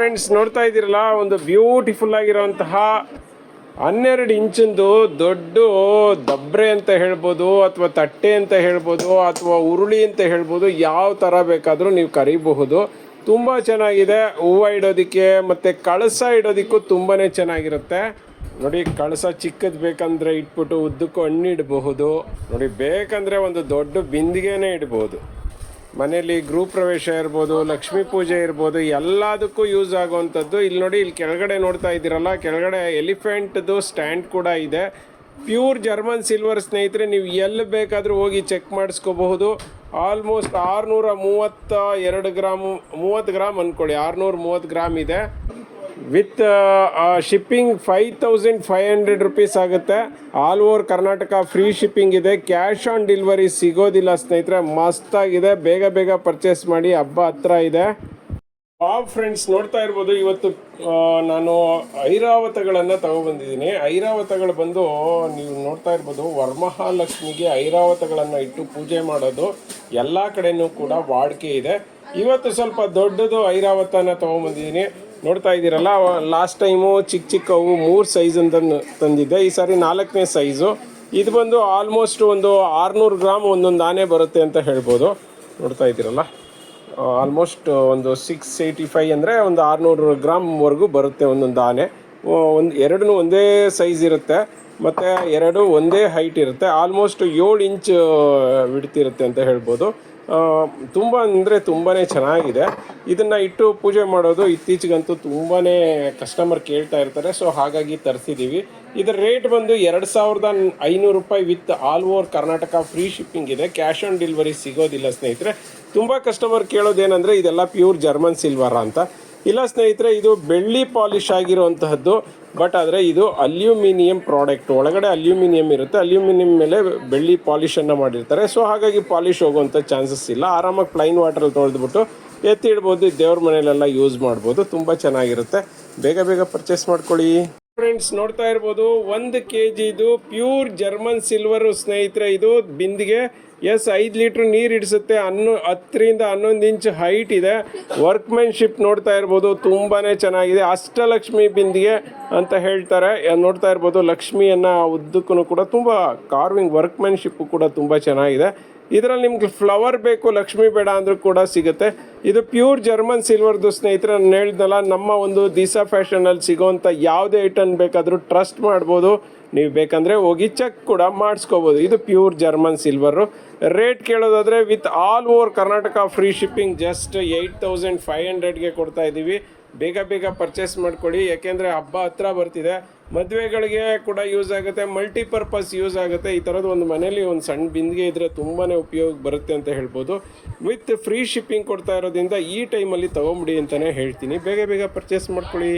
Friends ನೋಡ್ತಾ ಇದ್ದೀರಲ್ಲ, ಒಂದು ಬ್ಯೂಟಿಫುಲ್ ಆಗಿರುವಂತಹ ಹನ್ನೆರಡು ಇಂಚಿಂದು ದೊಡ್ಡ ದಬ್ರೆ ಅಂತ ಹೇಳ್ಬೋದು, ಅಥವಾ ತಟ್ಟೆ ಅಂತ ಹೇಳ್ಬೋದು, ಅಥವಾ ಉರುಳಿ ಅಂತ ಹೇಳ್ಬೋದು, ಯಾವ ಥರ ಬೇಕಾದರೂ ನೀವು ಕರಿಬಹುದು. ತುಂಬ ಚೆನ್ನಾಗಿದೆ. ಹೂವು ಇಡೋದಕ್ಕೆ ಮತ್ತು ಕಳಸ ಇಡೋದಕ್ಕೂ ತುಂಬಾ ಚೆನ್ನಾಗಿರುತ್ತೆ. ನೋಡಿ, ಕಳಸ ಚಿಕ್ಕದು ಬೇಕಂದರೆ ಇಟ್ಬಿಟ್ಟು ಉದ್ದಕ್ಕೂ ಹಣ್ಣು ಇಡಬಹುದು. ನೋಡಿ, ಬೇಕಂದರೆ ಒಂದು ದೊಡ್ಡ ಬಿಂದಿಗೆನೇ ಇಡ್ಬೋದು ಮನೆಯಲ್ಲಿ ಗೃಹ ಪ್ರವೇಶ ಇರ್ಬೋದು, ಲಕ್ಷ್ಮೀ ಪೂಜೆ ಇರ್ಬೋದು, ಎಲ್ಲದಕ್ಕೂ ಯೂಸ್ ಆಗುವಂಥದ್ದು. ಇಲ್ಲಿ ನೋಡಿ, ಇಲ್ಲಿ ಕೆಳಗಡೆ ನೋಡ್ತಾ ಇದ್ದೀರಲ್ಲ, ಕೆಳಗಡೆ ಎಲಿಫೆಂಟ್ದು ಸ್ಟ್ಯಾಂಡ್ ಕೂಡ ಇದೆ. ಪ್ಯೂರ್ ಜರ್ಮನ್ ಸಿಲ್ವರ್ ಸ್ನೇಹಿತರೆ, ನೀವು ಎಲ್ಲಿ ಬೇಕಾದರೂ ಹೋಗಿ ಚೆಕ್ ಮಾಡಿಸ್ಕೋಬಹುದು. ಆಲ್ಮೋಸ್ಟ್ ಆರುನೂರ ಮೂವತ್ತ ಎರಡು ಗ್ರಾಮ್, ಮೂವತ್ತು ಗ್ರಾಮ್ ಅಂದ್ಕೊಳ್ಳಿ ಆರುನೂರ ಮೂವತ್ತು ಗ್ರಾಮ್ ಇದೆ. With shipping five thousand five hundred rupees ಆಗುತ್ತೆ. All over Karnataka free shipping ಇದೆ. ಕ್ಯಾಶ್ ಆನ್ ಡೆಲಿವರಿ ಸಿಗೋದಿಲ್ಲ ಸ್ನೇಹಿತರೆ. ಮಸ್ತಾಗಿದೆ ಬೇಗ ಬೇಗ ಪರ್ಚೇಸ್ ಮಾಡಿ ಹಬ್ಬ ಹತ್ರ ಇದೆ. ಆ ಫ್ರೆಂಡ್ಸ್ ನೋಡ್ತಾ ಇರ್ಬೋದು. ಇವತ್ತು ನಾನು ಐರಾವತಗಳನ್ನು ತಗೊಬಂದಿದ್ದೀನಿ. ಐರಾವತಗಳು ಬಂದು ನೀವು ನೋಡ್ತಾ ಇರ್ಬೋದು, ವರಮಹಾಲಕ್ಷ್ಮಿಗೆ ಐರಾವತಗಳನ್ನು ಇಟ್ಟು ಪೂಜೆ ಮಾಡೋದು ಎಲ್ಲ ಕಡೆನೂ ಕೂಡ ವಾಡಿಕೆ ಇದೆ. ಇವತ್ತು ಸ್ವಲ್ಪ ದೊಡ್ಡದು ಐರಾವತನ ತಗೊಂಬಂದಿದ್ದೀನಿ. ನೋಡ್ತಾ ಇದ್ದೀರಲ್ಲ ಲಾಸ್ಟ್ ಟೈಮು ಚಿಕ್ಕ ಚಿಕ್ಕವು ಮೂರು ಸೈಜ್ ಅಂತ ತಂದಿದ್ದೆ. ಈ ಸಾರಿ ನಾಲ್ಕನೇ ಸೈಜು ಇದು ಬಂದು ಆಲ್ಮೋಸ್ಟ್ ಒಂದು ಆರುನೂರು ಗ್ರಾಮ್ ಒಂದೊಂದು ಆನೆ ಬರುತ್ತೆ ಅಂತ ಹೇಳ್ಬೋದು. ನೋಡ್ತಾ ಇದ್ದೀರಲ್ಲ? ಆಲ್ಮೋಸ್ಟ್ ಒಂದು ಸಿಕ್ಸ್ ಏಯ್ಟಿ ಫೈವ್ ಅಂದರೆ ಒಂದು ಆರುನೂರು ಗ್ರಾಮ್ವರೆಗೂ ಬರುತ್ತೆ ಒಂದೊಂದು ಆನೆ. ಒಂದು ಎರಡೂ ಒಂದೇ ಸೈಜ್ ಇರುತ್ತೆ. ಮತ್ತು ಎರಡು ಒಂದೇ ಹೈಟ್ ಇರುತ್ತೆ. ಆಲ್ಮೋಸ್ಟ್ ಏಳು ಇಂಚ್ ಬಿಡ್ತಿರುತ್ತೆ ಅಂತ ಹೇಳ್ಬೋದು. ತುಂಬ ಅಂದರೆ ತುಂಬಾ ಚೆನ್ನಾಗಿದೆ. ಇದನ್ನು ಇಟ್ಟು ಪೂಜೆ ಮಾಡೋದು ಇತ್ತೀಚೆಗಂತೂ ತುಂಬಾ ಕಸ್ಟಮರ್ ಕೇಳ್ತಾ ಇರ್ತಾರೆ. ಸೊ ಹಾಗಾಗಿ ತರಿಸಿದ್ದೀವಿ ಇದರ ರೇಟ್ ಬಂದು ಎರಡು ಸಾವಿರದ ಐನೂರು ರೂಪಾಯಿ with all over Karnataka free shipping ಇದೆ. ಕ್ಯಾಶ್ ಆನ್ ಡೆಲಿವರಿ ಸಿಗೋದಿಲ್ಲ ಸ್ನೇಹಿತರೆ. ತುಂಬ ಕಸ್ಟಮರ್ ಕೇಳೋದೇನೆಂದರೆ ಇದೆಲ್ಲ ಪ್ಯೂರ್ ಜರ್ಮನ್ ಸಿಲ್ವರ್ ಅಂತ. ಇಲ್ಲ ಸ್ನೇಹಿತರೆ, ಇದು ಬೆಳ್ಳಿ ಪಾಲಿಶ್ ಆಗಿರುವಂತಹದ್ದು, ಬಟ್ ಆದರೆ ಇದು ಅಲ್ಯೂಮಿನಿಯಂ ಪ್ರಾಡಕ್ಟ್. ಒಳಗಡೆ ಅಲ್ಯೂಮಿನಿಯಂ ಇರುತ್ತೆ, ಅಲ್ಯೂಮಿನಿಯಂ ಮೇಲೆ ಬೆಳ್ಳಿ ಪಾಲಿಶನ್ನು ಮಾಡಿರ್ತಾರೆ. ಸೊ ಹಾಗಾಗಿ ಪಾಲಿಶ್ ಹೋಗುವಂಥ ಚಾನ್ಸಸ್ ಇಲ್ಲ. ಆರಾಮಾಗಿ ಪ್ಲೈನ್ ವಾಟರಲ್ಲಿ ತೊಳೆದ್ಬಿಟ್ಟು ಎತ್ತಿ ಇಡ್ಬೋದು, ದೇವ್ರ ಮನೆಯಲ್ಲೆಲ್ಲ ಯೂಸ್ ಮಾಡ್ಬೋದು, ತುಂಬ ಚೆನ್ನಾಗಿರುತ್ತೆ. ಬೇಗ ಬೇಗ ಪರ್ಚೇಸ್ ಮಾಡ್ಕೊಳ್ಳಿ. ಫ್ರೆಂಡ್ಸ್ ನೋಡ್ತಾ ಇರ್ಬೋದು, ಒಂದು ಕೆ ಜಿದು ಪ್ಯೂರ್ ಜರ್ಮನ್ ಸಿಲ್ವರು ಸ್ನೇಹಿತರೆ, ಇದು ಬಿಂದಿಗೆ ಎಸ್ ಐದು ಲೀಟ್ರ್ ನೀರು ಹಿಡಿಸುತ್ತೆ ಹನ್ನು ಹತ್ತರಿಂದ ಹನ್ನೊಂದು ಇಂಚ್ ಹೈಟ್ ಇದೆ. ವರ್ಕ್ಮೆನ್ಶಿಪ್ ನೋಡ್ತಾ ಇರ್ಬೋದು ತುಂಬಾ ಚೆನ್ನಾಗಿದೆ. ಅಷ್ಟಲಕ್ಷ್ಮಿ ಬಿಂದಿಗೆ ಅಂತ ಹೇಳ್ತಾರೆ. ನೋಡ್ತಾ ಇರ್ಬೋದು, ಲಕ್ಷ್ಮಿಯನ್ನು ಉದ್ದಕ್ಕೂ ಕೂಡ ತುಂಬ ಕಾರ್ವಿಂಗ್ ವರ್ಕ್ಮೆನ್ಶಿಪ್ಪು ಕೂಡ ತುಂಬ ಚೆನ್ನಾಗಿದೆ. ಇದರಲ್ಲಿ ನಿಮ್ಗೆ ಫ್ಲವರ್ ಬೇಕು, ಲಕ್ಷ್ಮಿ ಬೇಡ ಅಂದ್ರೂ ಕೂಡ ಸಿಗುತ್ತೆ. ಇದು ಪ್ಯೂರ್ ಜರ್ಮನ್ ಸಿಲ್ವರ್ದು ಸ್ನೇಹಿತರೆ, ನಾನು ಹೇಳಿದ್ನಲ್ಲ ನಮ್ಮ ಒಂದು ದಿಸಾ ಫ್ಯಾಷನಲ್ಲಿ ಸಿಗೋವಂಥ ಯಾವುದೇ ಐಟಮ್ ಬೇಕಾದರೂ ಟ್ರಸ್ಟ್ ಮಾಡ್ಬೋದು. ನೀವು ಬೇಕಂದರೆ ಹೋಗಿ ಚೆಕ್ ಕೂಡ ಮಾಡಿಸ್ಕೋಬೋದು. ಇದು pure German silver. Rate ಕೇಳೋದಾದರೆ with all over Karnataka free shipping just eight thousand five ಹಂಡ್ರೆಡ್ಗೆ ಕೊಡ್ತಾ ಇದ್ದೀವಿ ಬೇಗ ಬೇಗ ಪರ್ಚೇಸ್ ಮಾಡ್ಕೊಳ್ಳಿ. ಯಾಕೆಂದರೆ ಹಬ್ಬ ಹತ್ರ ಬರ್ತಿದೆ. ಮದುವೆಗಳಿಗೆ ಕೂಡ ಯೂಸ್ ಆಗುತ್ತೆ. ಮಲ್ಟಿಪರ್ಪಸ್ ಯೂಸ್ ಆಗುತ್ತೆ. ಈ ಥರದ್ದು ಒಂದು ಮನೇಲಿ ಒಂದು ಸಣ್ಣ ಬಿಂದಿಗೆ ಇದ್ದರೆ ತುಂಬಾ ಉಪಯೋಗ ಬರುತ್ತೆ ಅಂತ ಹೇಳ್ಬೋದು. ವಿತ್ ಫ್ರೀ ಶಿಪ್ಪಿಂಗ್ ಕೊಡ್ತಾ ಇರೋದ್ರಿಂದ ಈ ಟೈಮಲ್ಲಿ ತೊಗೊಂಬಿಡಿ ಅಂತಲೇ ಹೇಳ್ತೀನಿ. ಬೇಗ ಬೇಗ ಪರ್ಚೇಸ್ ಮಾಡ್ಕೊಳ್ಳಿ.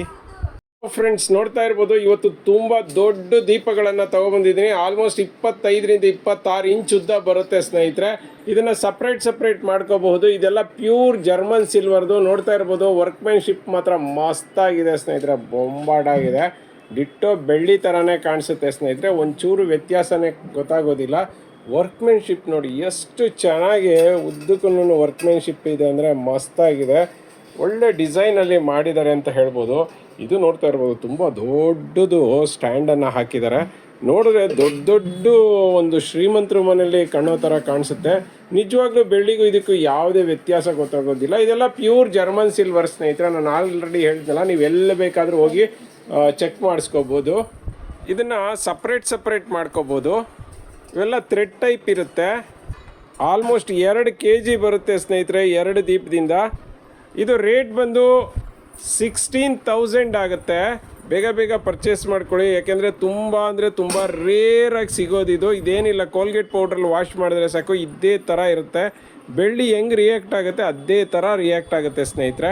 ಫ್ರೆಂಡ್ಸ್ ನೋಡ್ತಾ ಇರ್ಬೋದು, ಇವತ್ತು ತುಂಬ ದೊಡ್ಡ ದೀಪಗಳನ್ನು ತಗೊಬಂದಿದ್ದೀನಿ. ಆಲ್ಮೋಸ್ಟ್ ಇಪ್ಪತ್ತೈದರಿಂದ ಇಪ್ಪತ್ತಾರು ಇಂಚ್ ಉದ್ದ ಬರುತ್ತೆ ಸ್ನೇಹಿತರೆ. ಇದನ್ನು ಸಪ್ರೇಟ್ ಸಪ್ರೇಟ್ ಮಾಡ್ಕೋಬಹುದು. ಇದೆಲ್ಲ ಪ್ಯೂರ್ ಜರ್ಮನ್ ಸಿಲ್ವರ್ದು ನೋಡ್ತಾ ಇರ್ಬೋದು ವರ್ಕ್ಮೆನ್ಶಿಪ್ ಮಾತ್ರ ಮಸ್ತಾಗಿದೆ ಸ್ನೇಹಿತರೆ. ಬೊಂಬಾಡಾಗಿದೆ ಡಿಟ್ಟೋ ಬೆಳ್ಳಿ ಥರನೇ ಕಾಣಿಸುತ್ತೆ ಸ್ನೇಹಿತರೆ. ಒಂಚೂರು ವ್ಯತ್ಯಾಸನೇ ಗೊತ್ತಾಗೋದಿಲ್ಲ. ವರ್ಕ್ಮೆನ್ಶಿಪ್ ನೋಡಿ, ಎಷ್ಟು ಚೆನ್ನಾಗಿ ಉದ್ದಕ್ಕೂ ವರ್ಕ್ಮೆನ್ಶಿಪ್ ಇದೆ ಅಂದರೆ ಮಸ್ತಾಗಿದೆ. ಒಳ್ಳೆ ಡಿಸೈನಲ್ಲಿ ಮಾಡಿದ್ದಾರೆ ಅಂತ ಹೇಳ್ಬೋದು. ಇದು ನೋಡ್ತಾ ಇರ್ಬೋದು, ತುಂಬ ದೊಡ್ಡದು ಸ್ಟ್ಯಾಂಡನ್ನು ಹಾಕಿದ್ದಾರೆ. ನೋಡಿದ್ರೆ ದೊಡ್ಡ ದೊಡ್ಡ ಒಂದು ಶ್ರೀಮಂತರ ಮನೆಯಲ್ಲಿ ಕಾಣೋ ಥರ ಕಾಣಿಸುತ್ತೆ. ನಿಜವಾಗ್ಲೂ ಬೆಳ್ಳಿಗೂ ಇದಕ್ಕೂ ಯಾವುದೇ ವ್ಯತ್ಯಾಸ ಗೊತ್ತಾಗೋದಿಲ್ಲ. ಇದೆಲ್ಲ ಪ್ಯೂರ್ ಜರ್ಮನ್ ಸಿಲ್ವರ್ ಸ್ನೇಹಿತರೆ, ನಾನು ಆಲ್ರೆಡಿ ಹೇಳ್ತಲ್ಲ ನೀವು ಎಲ್ಲಿ ಬೇಕಾದರೂ ಹೋಗಿ ಚೆಕ್ ಮಾಡಿಸ್ಕೋಬೋದು. ಇದನ್ನು ಸಪ್ರೇಟ್ ಸಪ್ರೇಟ್ ಮಾಡ್ಕೋಬೋದು. ಇವೆಲ್ಲ ಥ್ರೆಡ್ ಟೈಪ್ ಇರುತ್ತೆ. ಆಲ್ಮೋಸ್ಟ್ ಎರಡು ಕೆ ಜಿ ಬರುತ್ತೆ ಸ್ನೇಹಿತರೆ, ಎರಡು ದೀಪದಿಂದ. ಇದು ರೇಟ್ ಬಂದು ಸಿಕ್ಸ್ಟೀನ್ ತೌಸಂಡ್ ಆಗುತ್ತೆ. ಬೇಗ ಬೇಗ ಪರ್ಚೇಸ್ ಮಾಡ್ಕೊಳ್ಳಿ. ಯಾಕೆಂದರೆ ತುಂಬ ಅಂದರೆ ತುಂಬ ರೇರಾಗಿ ಸಿಗೋದಿದು ಇದೇನಿಲ್ಲ ಕೋಲ್ಗೇಟ್ ಪೌಡ್ರಲ್ಲಿ ವಾಶ್ ಮಾಡಿದ್ರೆ ಸಾಕು, ಇದೇ ಥರ ಇರುತ್ತೆ. ಬೆಳ್ಳಿ ಹೆಂಗೆ ರಿಯಾಕ್ಟ್ ಆಗುತ್ತೆ, ಅದೇ ಥರ ರಿಯಾಕ್ಟ್ ಆಗುತ್ತೆ ಸ್ನೇಹಿತರೆ.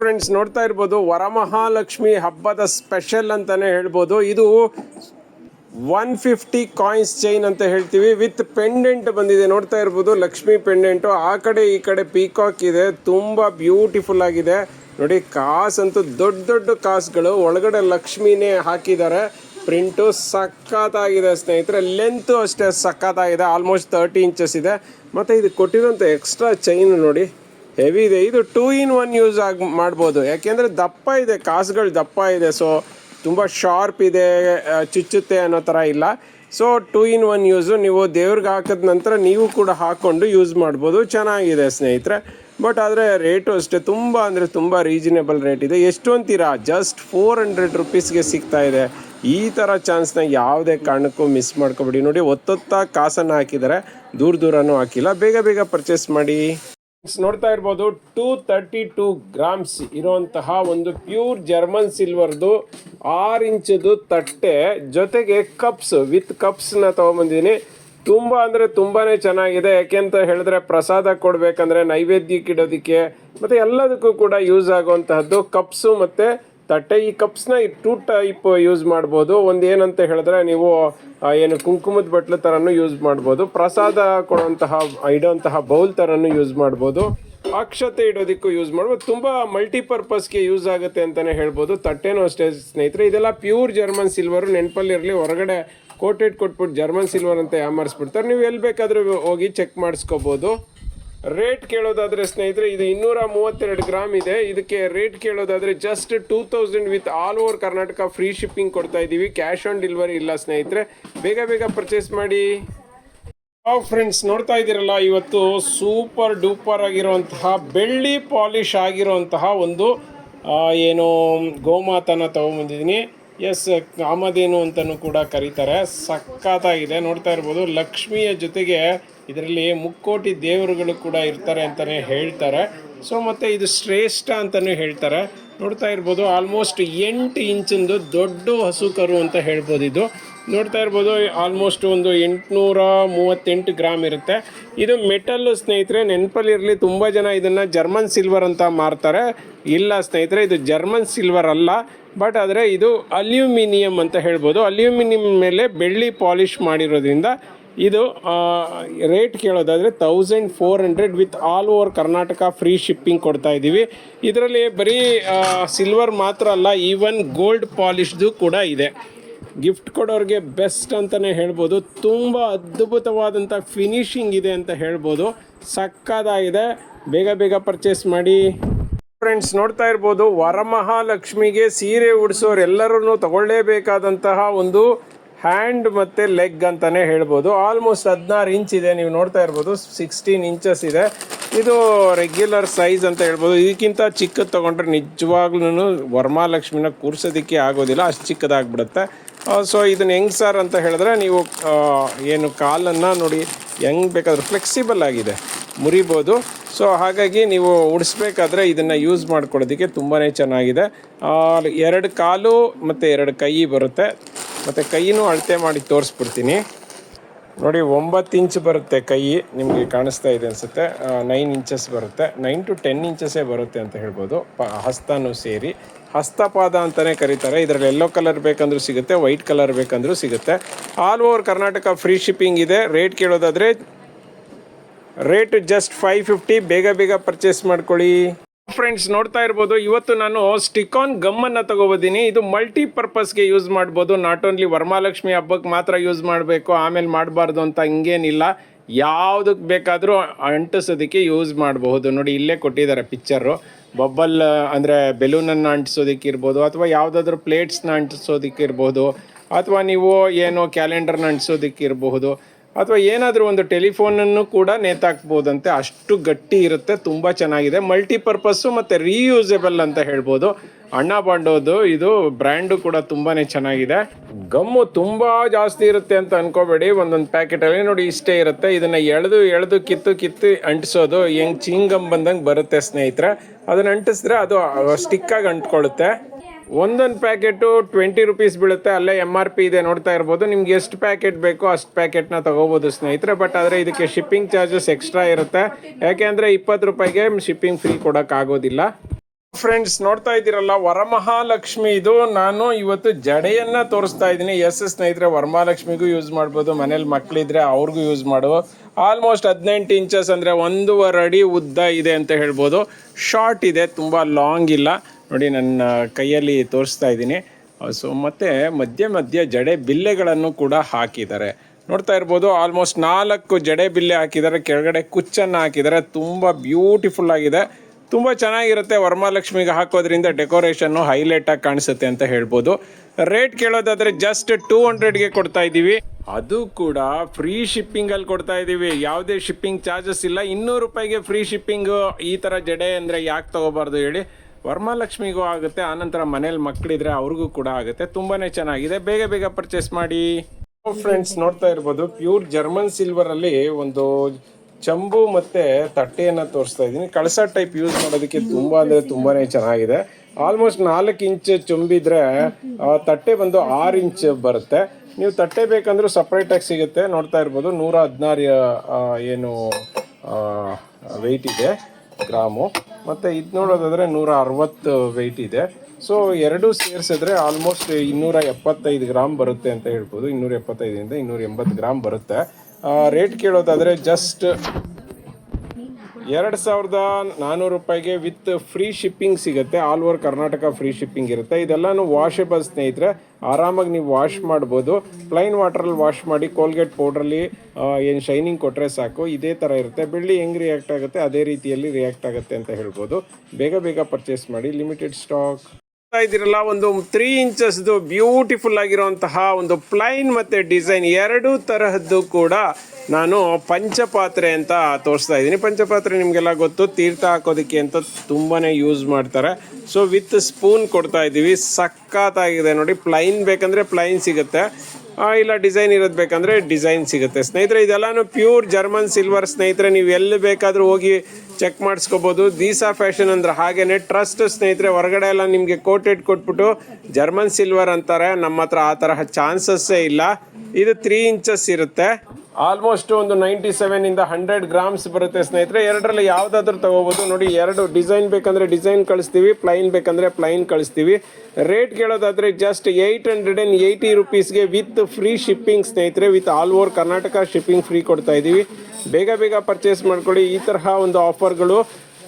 ಫ್ರೆಂಡ್ಸ್ ನೋಡ್ತಾ ಇರ್ಬೋದು, ವರಮಹಾಲಕ್ಷ್ಮಿ ಹಬ್ಬದ ಸ್ಪೆಷಲ್ ಅಂತಲೇ ಹೇಳ್ಬೋದು. ಇದು ಒನ್ ಫಿಫ್ಟಿ ಕಾಯಿನ್ಸ್ ಚೈನ್ ಅಂತ ಹೇಳ್ತೀವಿ. ವಿತ್ ಪೆಂಡೆಂಟ್ ಬಂದಿದೆ. ನೋಡ್ತಾ ಇರ್ಬೋದು, ಲಕ್ಷ್ಮಿ ಪೆಂಡೆಂಟು ಆ ಕಡೆ ಈ ಕಡೆ ಪೀಕಾಕ್ ಇದೆ. ತುಂಬ ಬ್ಯೂಟಿಫುಲ್ ಆಗಿದೆ. ನೋಡಿ, ಕಾಸಂತೂ ದೊಡ್ಡ ದೊಡ್ಡ ಕಾಸುಗಳು. ಒಳಗಡೆ ಲಕ್ಷ್ಮಿನೇ ಹಾಕಿದ್ದಾರೆ. ಪ್ರಿಂಟು ಸಖತ್ತಾಗಿದೆ ಸ್ನೇಹಿತರೆ. ಲೆಂತು ಅಷ್ಟೇ ಸಖತ್ತಾಗಿದೆ. ಆಲ್ಮೋಸ್ಟ್ ತರ್ಟಿ ಇಂಚಸ್ ಇದೆ. ಮತ್ತು ಇದು ಕೊಟ್ಟಿರೋಂಥ ಎಕ್ಸ್ಟ್ರಾ ಚೈನು ನೋಡಿ, ಹೆವಿ ಇದೆ. ಇದು ಟೂ ಇನ್ ಒನ್ ಯೂಸ್ ಆಗಿ ಮಾಡ್ಬೋದು. ಯಾಕೆಂದರೆ ದಪ್ಪ ಇದೆ, ಕಾಸುಗಳು ದಪ್ಪ ಇದೆ. ಸೊ, ತುಂಬ ಶಾರ್ಪ್ ಇದೆ ಚುಚ್ಚುತ್ತೆ ಅನ್ನೋ ಥರ ಇಲ್ಲ. So, two in one use ನೀವು ದೇವ್ರಿಗೆ ಹಾಕಿದ ನಂತರ ನೀವು ಕೂಡ ಹಾಕ್ಕೊಂಡು ಯೂಸ್ ಮಾಡ್ಬೋದು. ಚೆನ್ನಾಗಿದೆ ಸ್ನೇಹಿತರೆ. ಬಟ್ ಆದರೆ ರೇಟು ಅಷ್ಟೇ ತುಂಬ ಅಂದರೆ ತುಂಬ ರೀಸನೇಬಲ್ ರೇಟ್ ಇದೆ. ಎಷ್ಟು ಅಂತೀರಾ? ಜಸ್ಟ್ ಫೋರ್ ಹಂಡ್ರೆಡ್ ರುಪೀಸ್ಗೆ ಸಿಗ್ತಾ ಇದೆ. ಈ ಥರ ಚಾನ್ಸ್ನ ಯಾವುದೇ ಕಾರಣಕ್ಕೂ ಮಿಸ್ ಮಾಡ್ಕೊಬೇಡಿ. ನೋಡಿ, ಒತ್ತೊತ್ತ ಕಾಸನ್ನು ಹಾಕಿದ್ದಾರೆ ದೂರ ದೂರನೂ ಹಾಕಿಲ್ಲ. ಬೇಗ ಬೇಗ ಪರ್ಚೇಸ್ ಮಾಡಿ. ನೋಡ್ತಾ ಇರ್ಬೋದು ಟೂ ತರ್ಟಿ ಟೂ ಗ್ರಾಮ್ಸ್ ಇರುವಂತಹ ಒಂದು ಪ್ಯೂರ್ ಜರ್ಮನ್ ಸಿಲ್ವರ್ದು ಆರು ಇಂಚದು ತಟ್ಟೆ ಜೊತೆಗೆ ಕಪ್ಸ್ ವಿತ್ ಕಪ್ಸ್ನ ತೊಗೊಂಬಂದಿದ್ದೀನಿ. ತುಂಬ ಅಂದರೆ ತುಂಬಾನೇ ಚೆನ್ನಾಗಿದೆ. ಯಾಕೆಂತ ಹೇಳಿದ್ರೆ ಪ್ರಸಾದ ಕೊಡಬೇಕಂದ್ರೆ ನೈವೇದ್ಯಕ್ಕೆ ಇಡೋದಿಕ್ಕೆ ಮತ್ತು ಎಲ್ಲದಕ್ಕೂ ಕೂಡ ಯೂಸ್ ಆಗುವಂತಹದ್ದು ಕಪ್ಸು ಮತ್ತು ತಟ್ಟೆ. ಈ ಕಪ್ಸ್ನ ಟೂ ಟೈಪ್ ಯೂಸ್ ಮಾಡ್ಬೋದು. ಒಂದು ಏನಂತ ಹೇಳಿದ್ರೆ ನೀವು ಏನು ಕುಂಕುಮದ ಬಟ್ಲು ಥರನೂ ಯೂಸ್ ಮಾಡ್ಬೋದು. ಪ್ರಸಾದ ಕೊಡುವಂತಹ ಇಡೋಂತಹ ಬೌಲ್ ಥರನೂ ಯೂಸ್ ಮಾಡ್ಬೋದು. ಅಕ್ಷತೆ ಇಡೋದಕ್ಕೂ ಯೂಸ್ ಮಾಡ್ಬೋದು. ತುಂಬ ಮಲ್ಟಿಪರ್ಪಸ್ಗೆ ಯೂಸ್ ಆಗುತ್ತೆ ಅಂತಲೇ ಹೇಳ್ಬೋದು. ತಟ್ಟೆನೂ ಅಷ್ಟೇ ಸ್ನೇಹಿತರೆ. ಇದೆಲ್ಲ ಪ್ಯೂರ್ ಜರ್ಮನ್ ಸಿಲ್ವರು ನೆನಪಲ್ಲಿರಲಿ ಹೊರಗಡೆ ಕೋಟೆಡ್ ಕೊಟ್ಬಿಟ್ಟು ಜರ್ಮನ್ ಸಿಲ್ವರ್ ಅಂತ ಯಾಮಾರಿಸ್ಬಿಡ್ತಾರೆ. ನೀವು ಎಲ್ಲಿ ಬೇಕಾದರೂ ಹೋಗಿ ಚೆಕ್ ಮಾಡಿಸ್ಕೋಬೋದು. ರೇಟ್ ಕೇಳೋದಾದರೆ ಸ್ನೇಹಿತರೆ, ಇದು ಇನ್ನೂರ ಮೂವತ್ತೆರಡು ಗ್ರಾಮ್ ಇದೆ. ಇದಕ್ಕೆ rate ಕೇಳೋದಾದರೆ just two thousand with all over Karnataka free shipping ಕೊಡ್ತಾ ಇದ್ದೀವಿ. ಕ್ಯಾಶ್ ಆನ್ ಡೆಲಿವರಿ ಇಲ್ಲ ಸ್ನೇಹಿತರೆ. ಬೇಗ ಬೇಗ ಪರ್ಚೇಸ್ ಮಾಡಿ. ಫ್ರೆಂಡ್ಸ್ ನೋಡ್ತಾ ಇದ್ದೀರಲ್ಲ, ಇವತ್ತು ಸೂಪರ್ ಡೂಪರ್ ಆಗಿರುವಂತಹ ಬೆಳ್ಳಿ ಪಾಲಿಶ್ ಆಗಿರುವಂತಹ ಒಂದು ಏನು ಗೋಮಾತನ ತೊಗೊಂಬಂದಿದ್ದೀನಿ. ಎಸ್ ಕಾಮಧೇನು ಅಂತಲೂ ಕೂಡ ಕರೀತಾರೆ. ಸಖತ್ತಾಗಿದೆ. ನೋಡ್ತಾ ಇರ್ಬೋದು, ಲಕ್ಷ್ಮಿಯ ಜೊತೆಗೆ ಇದರಲ್ಲಿ ಮುಕ್ಕೋಟಿ ದೇವರುಗಳು ಕೂಡ ಇರ್ತಾರೆ ಅಂತಲೇ ಹೇಳ್ತಾರೆ. ಸೊ ಮತ್ತು ಇದು ಶ್ರೇಷ್ಠ ಅಂತಲೂ ಹೇಳ್ತಾರೆ. ನೋಡ್ತಾ ಇರ್ಬೋದು ಆಲ್ಮೋಸ್ಟ್ ಎಂಟು ಇಂಚಿಂದು ದೊಡ್ಡ ಹಸು ಕರು ಅಂತ ಹೇಳ್ಬೋದು ಇದು. ನೋಡ್ತಾ ಇರ್ಬೋದು ಆಲ್ಮೋಸ್ಟ್ ಒಂದು ಎಂಟುನೂರ ಮೂವತ್ತೆಂಟು ಗ್ರಾಮ್ ಇರುತ್ತೆ. ಇದು ಮೆಟಲ್ಲು ಸ್ನೇಹಿತರೆ, ನೆನಪಲ್ಲಿರಲಿ ತುಂಬ ಜನ ಇದನ್ನು ಜರ್ಮನ್ ಸಿಲ್ವರ್ ಅಂತ ಮಾರ್ತಾರೆ. ಇಲ್ಲ ಸ್ನೇಹಿತರೆ, ಇದು ಜರ್ಮನ್ ಸಿಲ್ವರ್ ಅಲ್ಲ. ಬಟ್ ಆದರೆ ಇದು ಅಲ್ಯೂಮಿನಿಯಂ ಅಂತ ಹೇಳ್ಬೋದು. ಅಲ್ಯೂಮಿನಿಯಂ ಮೇಲೆ ಬೆಳ್ಳಿ ಪಾಲಿಷ್ ಮಾಡಿರೋದ್ರಿಂದ ಇದು rate ಕೇಳೋದಾದರೆ thousand four hundred with all over Karnataka free shipping ಕೊಡ್ತಾ ಇದ್ದೀವಿ ಇದರಲ್ಲಿ ಬರೀ ಸಿಲ್ವರ್ ಮಾತ್ರ ಅಲ್ಲ ಈವನ್ ಗೋಲ್ಡ್ ಪಾಲಿಶ್ದು ಕೂಡ ಇದೆ. ಗಿಫ್ಟ್ ಕೊಡೋರಿಗೆ ಬೆಸ್ಟ್ ಅಂತಲೇ ಹೇಳ್ಬೋದು. ತುಂಬ ಅದ್ಭುತವಾದಂಥ ಫಿನಿಶಿಂಗ್ ಇದೆ ಅಂತ ಹೇಳ್ಬೋದು. ಸಕ್ಕದಾಗಿದೆ ಬೇಗ ಬೇಗ ಪರ್ಚೇಸ್ ಮಾಡಿ. ಫ್ರೆಂಡ್ಸ್ ನೋಡ್ತಾ ಇರ್ಬೋದು, ವರಮಹಾಲಕ್ಷ್ಮಿಗೆ ಸೀರೆ ಉಡಿಸೋರೆಲ್ಲರೂ ತಗೊಳ್ಳೇಬೇಕಾದಂತಹ ಒಂದು ಹ್ಯಾಂಡ್ ಮತ್ತು ಲೆಗ್ ಅಂತಲೇ ಹೇಳ್ಬೋದು. ಆಲ್ಮೋಸ್ಟ್ ಹದಿನಾರು ಇಂಚ್ ಇದೆ, ನೀವು ನೋಡ್ತಾ ಇರ್ಬೋದು ಸಿಕ್ಸ್ಟೀನ್ ಇಂಚಸ್ ಇದೆ. ಇದು ರೆಗ್ಯುಲರ್ ಸೈಜ್ ಅಂತ ಹೇಳ್ಬೋದು. ಇದಕ್ಕಿಂತ ಚಿಕ್ಕದು ತೊಗೊಂಡ್ರೆ ನಿಜವಾಗ್ಲೂ ವರಮಹಾಲಕ್ಷ್ಮಿನ ಕೂರ್ಸೋದಕ್ಕೆ ಆಗೋದಿಲ್ಲ, ಅಷ್ಟು ಚಿಕ್ಕದಾಗ್ಬಿಡುತ್ತೆ. ಸೊ ಇದನ್ನು ಹೆಂಗೆ ಸರ್ ಅಂತ ಹೇಳಿದ್ರೆ, ನೀವು ಏನು ಕಾಲನ್ನು ನೋಡಿ, ಹೆಂಗೆ ಬೇಕಾದ್ರೂ ಫ್ಲೆಕ್ಸಿಬಲ್ ಆಗಿದೆ. ಮುರಿಬೋದು. ಸೊ ಹಾಗಾಗಿ ನೀವು ಉಡಿಸ್ಬೇಕಾದ್ರೆ ಇದನ್ನು ಯೂಸ್ ಮಾಡ್ಕೊಳ್ಳೋದಕ್ಕೆ ತುಂಬಾ ಚೆನ್ನಾಗಿದೆ. ಎರಡು ಕಾಲು ಮತ್ತು ಎರಡು ಕೈ ಬರುತ್ತೆ. ಮತ್ತು ಕೈಯೂ ಅಳತೆ ಮಾಡಿ ತೋರಿಸ್ಬಿಡ್ತೀನಿ. ನೋಡಿ, ಒಂಬತ್ತು ಇಂಚ್ ಬರುತ್ತೆ ಕೈ, ನಿಮಗೆ ಕಾಣಿಸ್ತಾ ಇದೆ ಅನಿಸುತ್ತೆ. ನೈನ್ ಇಂಚಸ್ ಬರುತ್ತೆ. ನೈನ್ ಟು ಟೆನ್ ಇಂಚಸ್ಸೇ ಬರುತ್ತೆ ಅಂತ ಹೇಳ್ಬೋದು. ಪ, ಹಸ್ತನೂ ಸೇರಿ. ಹಸ್ತಪಾದ ಅಂತಲೇ ಕರೀತಾರೆ. ಇದರಲ್ಲಿ ಎಲ್ಲೋ ಕಲರ್ ಬೇಕಂದರೂ ಸಿಗುತ್ತೆ ವೈಟ್ ಕಲರ್ ಬೇಕಂದರೂ ಸಿಗುತ್ತೆ. All over Karnataka free shipping ಇದೆ. ರೇಟ್ ಕೇಳೋದಾದರೆ ರೇಟ್ ಜಸ್ಟ್ ಫೈವ್ ಫಿಫ್ಟಿ ಬೇಗ ಬೇಗ ಪರ್ಚೇಸ್ ಮಾಡ್ಕೊಳ್ಳಿ. ಫ್ರೆಂಡ್ಸ್ ನೋಡ್ತಾ ಇರ್ಬೋದು, ಇವತ್ತು ನಾನು ಸ್ಟಿಕಾನ್ ಗಮ್ಮನ್ನು ತಗೋಬೋದೀನಿ. ಇದು ಮಲ್ಟಿ ಪರ್ಪಸ್ಗೆ ಯೂಸ್ ಮಾಡ್ಬೋದು. ನಾಟ್ ಓನ್ಲಿ ವರಮಹಾಲಕ್ಷ್ಮಿ ಹಬ್ಬಕ್ಕೆ ಮಾತ್ರ ಯೂಸ್ ಮಾಡಬೇಕು, ಆಮೇಲೆ ಮಾಡಬಾರ್ದು ಅಂತ ಹಿಂಗೇನಿಲ್ಲ. ಯಾವುದಕ್ಕೆ ಬೇಕಾದರೂ ಅಂಟಿಸೋದಕ್ಕೆ ಯೂಸ್ ಮಾಡಬಹುದು. ನೋಡಿ, ಇಲ್ಲೇ ಕೊಟ್ಟಿದ್ದಾರೆ ಪಿಕ್ಚರು ಬಬ್ಬಲ್ ಅಂದರೆ ಬೆಲೂನನ್ನು ಅಂಟಿಸೋದಕ್ಕೆ ಇರ್ಬೋದು, ಅಥವಾ ಯಾವುದಾದ್ರೂ ಪ್ಲೇಟ್ಸ್ನ ಅಂಟಿಸೋದಕ್ಕೆ ಇರ್ಬೋದು, ಅಥವಾ ನೀವು ಏನು ಕ್ಯಾಲೆಂಡರ್ನ ಅಂಟಿಸೋದಕ್ಕೆ ಇರಬಹುದು. ಅಥವಾ ಏನಾದರೂ ಒಂದು ಟೆಲಿಫೋನನ್ನು ಕೂಡ ನೇತಾಕ್ಬೋದಂತೆ. ಅಷ್ಟು ಗಟ್ಟಿ ಇರುತ್ತೆ, ತುಂಬ ಚೆನ್ನಾಗಿದೆ. ಮಲ್ಟಿಪರ್ಪಸ್ಸು ಮತ್ತು ರೀಯೂಸೆಬಲ್ ಅಂತ ಹೇಳ್ಬೋದು. ಅಣ್ಣ ಬಾಂಡೋದು, ಇದು ಬ್ರ್ಯಾಂಡು ಕೂಡ ತುಂಬಾ ಚೆನ್ನಾಗಿದೆ. ಗಮ್ಮು ತುಂಬ ಜಾಸ್ತಿ ಇರುತ್ತೆ ಅಂತ ಅನ್ಕೋಬೇಡಿ. ಒಂದೊಂದು ಪ್ಯಾಕೆಟಲ್ಲಿ ನೋಡಿ ಇಷ್ಟೇ ಇರುತ್ತೆ. ಇದನ್ನು ಎಳೆದು ಎಳೆದು, ಕಿತ್ತು ಕಿತ್ತು ಅಂಟಿಸೋದು ಹೆಂಗೆ ಚೀಂಗಮ್ ಬಂದಂಗೆ ಬರುತ್ತೆ ಸ್ನೇಹಿತರೆ. ಅದನ್ನು ಅಂಟಿಸಿದ್ರೆ ಅದು ಸ್ಟಿಕ್ಕಾಗಿ ಅಂಟ್ಕೊಳ್ಳುತ್ತೆ. ಒಂದೊಂದು ಪ್ಯಾಕೆಟು ಟ್ವೆಂಟಿ ರುಪೀಸ್ ಬೀಳುತ್ತೆ, ಅಲ್ಲೇ ಎಂ ಆರ್ ಪಿ ಇದೆ ನೋಡ್ತಾ ಇರ್ಬೋದು. ನಿಮ್ಗೆ ಎಷ್ಟು ಪ್ಯಾಕೆಟ್ ಬೇಕೋ ಅಷ್ಟು ಪ್ಯಾಕೆಟ್ನ ತಗೋಬೋದು ಸ್ನೇಹಿತರೆ. ಬಟ್ ಆದರೆ ಇದಕ್ಕೆ ಶಿಪ್ಪಿಂಗ್ ಚಾರ್ಜಸ್ ಎಕ್ಸ್ಟ್ರಾ ಇರುತ್ತೆ. ಯಾಕೆಂದರೆ ಇಪ್ಪತ್ತು ರೂಪಾಯಿಗೆ ಶಿಪ್ಪಿಂಗ್ ಫ್ರೀ ಕೊಡೋಕ್ಕಾಗೋದಿಲ್ಲ ಫ್ರೆಂಡ್ಸ್ ನೋಡ್ತಾ ಇದ್ದೀರಲ್ಲ, ವರಮಹಾಲಕ್ಷ್ಮಿ ಇದು. ನಾನು ಇವತ್ತು ಜಡೆಯನ್ನು ತೋರಿಸ್ತಾ ಇದ್ದೀನಿ. ಎಸ್ ಸ್ನೇಹಿತರೆ, ವರಮಹಾಲಕ್ಷ್ಮಿಗೂ ಯೂಸ್ ಮಾಡ್ಬೋದು. ಮನೇಲಿ ಮಕ್ಕಳಿದ್ರೆ ಅವ್ರಿಗೂ ಯೂಸ್ ಮಾಡು. ಆಲ್ಮೋಸ್ಟ್ ಹದಿನೆಂಟು ಇಂಚಸ್ ಅಂದರೆ ಒಂದೂವರೆ ಅಡಿ ಉದ್ದ ಇದೆ ಅಂತ ಹೇಳ್ಬೋದು. ಶಾರ್ಟ್ ಇದೆ, ತುಂಬ ಲಾಂಗ್ ಇಲ್ಲ. ನೋಡಿ ನನ್ನ ಕೈಯಲ್ಲಿ ತೋರಿಸ್ತಾ ಇದ್ದೀನಿ. ಸೊ ಮತ್ತು ಮಧ್ಯ ಮಧ್ಯ ಜಡೆ ಬಿಲ್ಲೆಗಳನ್ನು ಕೂಡ ಹಾಕಿದ್ದಾರೆ. ನೋಡ್ತಾ ಇರ್ಬೋದು ಆಲ್ಮೋಸ್ಟ್ ನಾಲ್ಕು ಜಡೆ ಬಿಲ್ಲೆ ಹಾಕಿದ್ದಾರೆ. ಕೆಳಗಡೆ ಕುಚ್ಚನ್ನು ಹಾಕಿದ್ದಾರೆ. ತುಂಬ ಬ್ಯೂಟಿಫುಲ್ ಆಗಿದೆ. ತುಂಬ ಚೆನ್ನಾಗಿರುತ್ತೆ ವರಮಹಾಲಕ್ಷ್ಮಿಗೆ ಹಾಕೋದ್ರಿಂದ ಡೆಕೋರೇಷನ್ನು ಹೈಲೈಟ್ ಆಗಿ ಕಾಣಿಸುತ್ತೆ ಅಂತ ಹೇಳ್ಬೋದು. ರೇಟ್ ಕೇಳೋದಾದ್ರೆ ಜಸ್ಟ್ ಟೂ ಹಂಡ್ರೆಡ್ಗೆ ಕೊಡ್ತಾ ಇದ್ದೀವಿ. ಅದು ಕೂಡ ಫ್ರೀ ಶಿಪ್ಪಿಂಗಲ್ಲಿ ಕೊಡ್ತಾ ಇದ್ದೀವಿ. ಯಾವುದೇ ಶಿಪ್ಪಿಂಗ್ ಚಾರ್ಜಸ್ ಇಲ್ಲ. ಇನ್ನೂರು ರೂಪಾಯಿಗೆ ಫ್ರೀ ಶಿಪ್ಪಿಂಗು ಈ ಥರ ಜಡೆ ಅಂದರೆ ಯಾಕೆ ತಗೋಬಾರ್ದು ಹೇಳಿ. ವರಮಹಾಲಕ್ಷ್ಮಿಗೂ ಆಗುತ್ತೆ, ಆನಂತರ ಮನೇಲಿ ಮಕ್ಕಳಿದ್ರೆ ಅವ್ರಿಗೂ ಕೂಡ ಆಗುತ್ತೆ. ತುಂಬಾ ಚೆನ್ನಾಗಿದೆ. ಬೇಗ ಬೇಗ ಪರ್ಚೇಸ್ ಮಾಡಿ. ಫ್ರೆಂಡ್ಸ್ ನೋಡ್ತಾ ಇರ್ಬೋದು ಪ್ಯೂರ್ ಜರ್ಮನ್ ಸಿಲ್ವರ್ ಅಲ್ಲಿ ಒಂದು ಚಂಬು ಮತ್ತೆ ತಟ್ಟೆಯನ್ನು ತೋರಿಸ್ತಾ ಇದ್ದೀನಿ. ಕಳಸ ಟೈಪ್ ಯೂಸ್ ಮಾಡೋದಕ್ಕೆ ತುಂಬಾ ಅಂದ್ರೆ ತುಂಬಾನೇ ಚೆನ್ನಾಗಿದೆ. ಆಲ್ಮೋಸ್ಟ್ ನಾಲ್ಕು ಇಂಚ್ ಚುಂಬಿದ್ರೆ ತಟ್ಟೆ ಬಂದು ಆರು ಇಂಚ್ ಬರುತ್ತೆ. ನೀವು ತಟ್ಟೆ ಬೇಕಂದ್ರೂ ಸಪ್ರೇಟ್ ಆಗಿ ಸಿಗುತ್ತೆ. ನೋಡ್ತಾ ಇರ್ಬೋದು, ನೂರ ಹದಿನಾರು ಏನು ವೆಯ್ಟ್ ಇದೆ. ಗ್ರಾಮು. ಮತ್ತು ಇದು ನೋಡೋದಾದ್ರೆ ನೂರ ಅರವತ್ತು ವೆಯ್ಟ್ ಇದೆ. ಸೊ ಎರಡು ಸೇರಿಸಿದ್ರೆ ಆಲ್ಮೋಸ್ಟ್ ಇನ್ನೂರ ಎಪ್ಪತ್ತೈದು ಗ್ರಾಮ್ ಬರುತ್ತೆ ಅಂತ ಹೇಳ್ಬೋದು. ಇನ್ನೂರ ಎಪ್ಪತ್ತೈದರಿಂದ ಇನ್ನೂರ ಎಂಬತ್ತು ಗ್ರಾಮ್ ಬರುತ್ತೆ. ರೇಟ್ ಕೇಳೋದಾದ್ರೆ ಜಸ್ಟ್ ಎರಡು ಸಾವಿರದ ನಾನ್ನೂರು ರೂಪಾಯಿಗೆ ವಿತ್ ಫ್ರೀ ಶಿಪ್ಪಿಂಗ್ ಸಿಗುತ್ತೆ. All over Karnataka free shipping ಇರುತ್ತೆ. ಇದೆಲ್ಲಾನು ವಾಷೇಬಲ್ ಸ್ನೇಹಿತರೆ, ಆರಾಮಾಗಿ ನೀವು ವಾಶ್ ಮಾಡ್ಬೋದು. ಪ್ಲೈನ್ ವಾಟ್ರಲ್ಲಿ ವಾಶ್ ಮಾಡಿ, ಕೋಲ್ಗೇಟ್ ಪೌಡ್ರಲ್ಲಿ ಏನು ಶೈನಿಂಗ್ ಕೊಟ್ಟರೆ ಸಾಕು. ಇದೇ ಥರ ಇರುತ್ತೆ. ಬೆಳ್ಳಿ ಹೆಂಗೆ ರಿಯಾಕ್ಟ್ ಆಗುತ್ತೆ, ಅದೇ ರೀತಿಯಲ್ಲಿ ರಿಯಾಕ್ಟ್ ಆಗುತ್ತೆ ಅಂತ ಹೇಳ್ಬೋದು. ಬೇಗ ಬೇಗ ಪರ್ಚೇಸ್ ಮಾಡಿ. ಲಿಮಿಟೆಡ್ ಸ್ಟಾಕ್ ಇದ್ದೀರಲ್ಲ, ಒಂದು ತ್ರೀ ಇಂಚಸ್ದು ಬ್ಯೂಟಿಫುಲ್ ಆಗಿರುವಂತಹ ಒಂದು ಪ್ಲೈನ್ ಮತ್ತೆ ಡಿಸೈನ್ ಎರಡು ತರಹದ್ದು ಕೂಡ ನಾನು ಪಂಚಪಾತ್ರೆ ಅಂತ ತೋರಿಸ್ತಾ ಇದ್ದೀನಿ. ಪಂಚಪಾತ್ರೆ ನಿಮಗೆಲ್ಲ ಗೊತ್ತು, ತೀರ್ಥ ಹಾಕೋದಕ್ಕೆ ಅಂತ ತುಂಬಾನೇ ಯೂಸ್ ಮಾಡ್ತಾರೆ. ಸೊ ವಿತ್ ಸ್ಪೂನ್ ಕೊಡ್ತಾ ಇದ್ದೀವಿ. ಸಖತ್ತಾಗಿದೆ ನೋಡಿ ಪ್ಲೈನ್ ಬೇಕಂದರೆ ಪ್ಲೈನ್ ಸಿಗುತ್ತೆ. ಇಲ್ಲ ಡಿಸೈನ್ ಇರೋದು ಬೇಕಂದ್ರೆ ಡಿಸೈನ್ ಸಿಗುತ್ತೆ. ಸ್ನೇಹಿತರೆ, ಇದೆಲ್ಲನೂ ಪ್ಯೂರ್ ಜರ್ಮನ್ ಸಿಲ್ವರ್ ಸ್ನೇಹಿತರೆ, ನೀವು ಎಲ್ಲಿ ಬೇಕಾದರೂ ಹೋಗಿ ಚೆಕ್ ಮಾಡಿಸ್ಕೋಬೋದು. ದೀಸಾ ಫ್ಯಾಷನ್ ಅಂದ್ರೆ ಹಾಗೇನೆ ಟ್ರಸ್ಟ್ ಸ್ನೇಹಿತರೆ, ಹೊರಗಡೆ ಎಲ್ಲ ನಿಮಗೆ ಕೋಟೆಡ್ ಕೊಟ್ಬಿಟ್ಟು ಜರ್ಮನ್ ಸಿಲ್ವರ್ ಅಂತಾರೆ. ನಮ್ಮ ಹತ್ರ ಆ ತರಹ ಚಾನ್ಸಸ್ಸೇ ಇಲ್ಲ. ಇದು ತ್ರೀ ಇಂಚಸ್ ಇರುತ್ತೆ. ಆಲ್ಮೋಸ್ಟ್ ಒಂದು ನೈಂಟಿ ಸೆವೆನ್ ಇಂದ ಹಂಡ್ರೆಡ್ ಗ್ರಾಮ್ಸ್ ಬರುತ್ತೆ ಸ್ನೇಹಿತರೆ. ಎರಡರಲ್ಲಿ ಯಾವ್ದಾದ್ರು ತಗೋಬಹುದು ನೋಡಿ, ಎರಡು ಡಿಸೈನ್ ಬೇಕಂದ್ರೆ ಡಿಸೈನ್ ಕಳಿಸ್ತೀವಿ ಪ್ಲೈನ್ ಬೇಕಂದ್ರೆ ಪ್ಲೈನ್ ಕಳಿಸ್ತೀವಿ. Rate ಕೇಳೋದಾದ್ರೆ just eight hundred and eighty ರುಪೀಸ್ಗೆ with free shipping ಸ್ನೇಹಿತರೆ with all over Karnataka shipping free ಕೊಡ್ತಾ ಇದ್ದೀವಿ. ಬೇಗ ಬೇಗ ಪರ್ಚೇಸ್ ಮಾಡ್ಕೊಳ್ಳಿ. ಈ ತರಹ ಒಂದು ಆಫರ್ಗಳು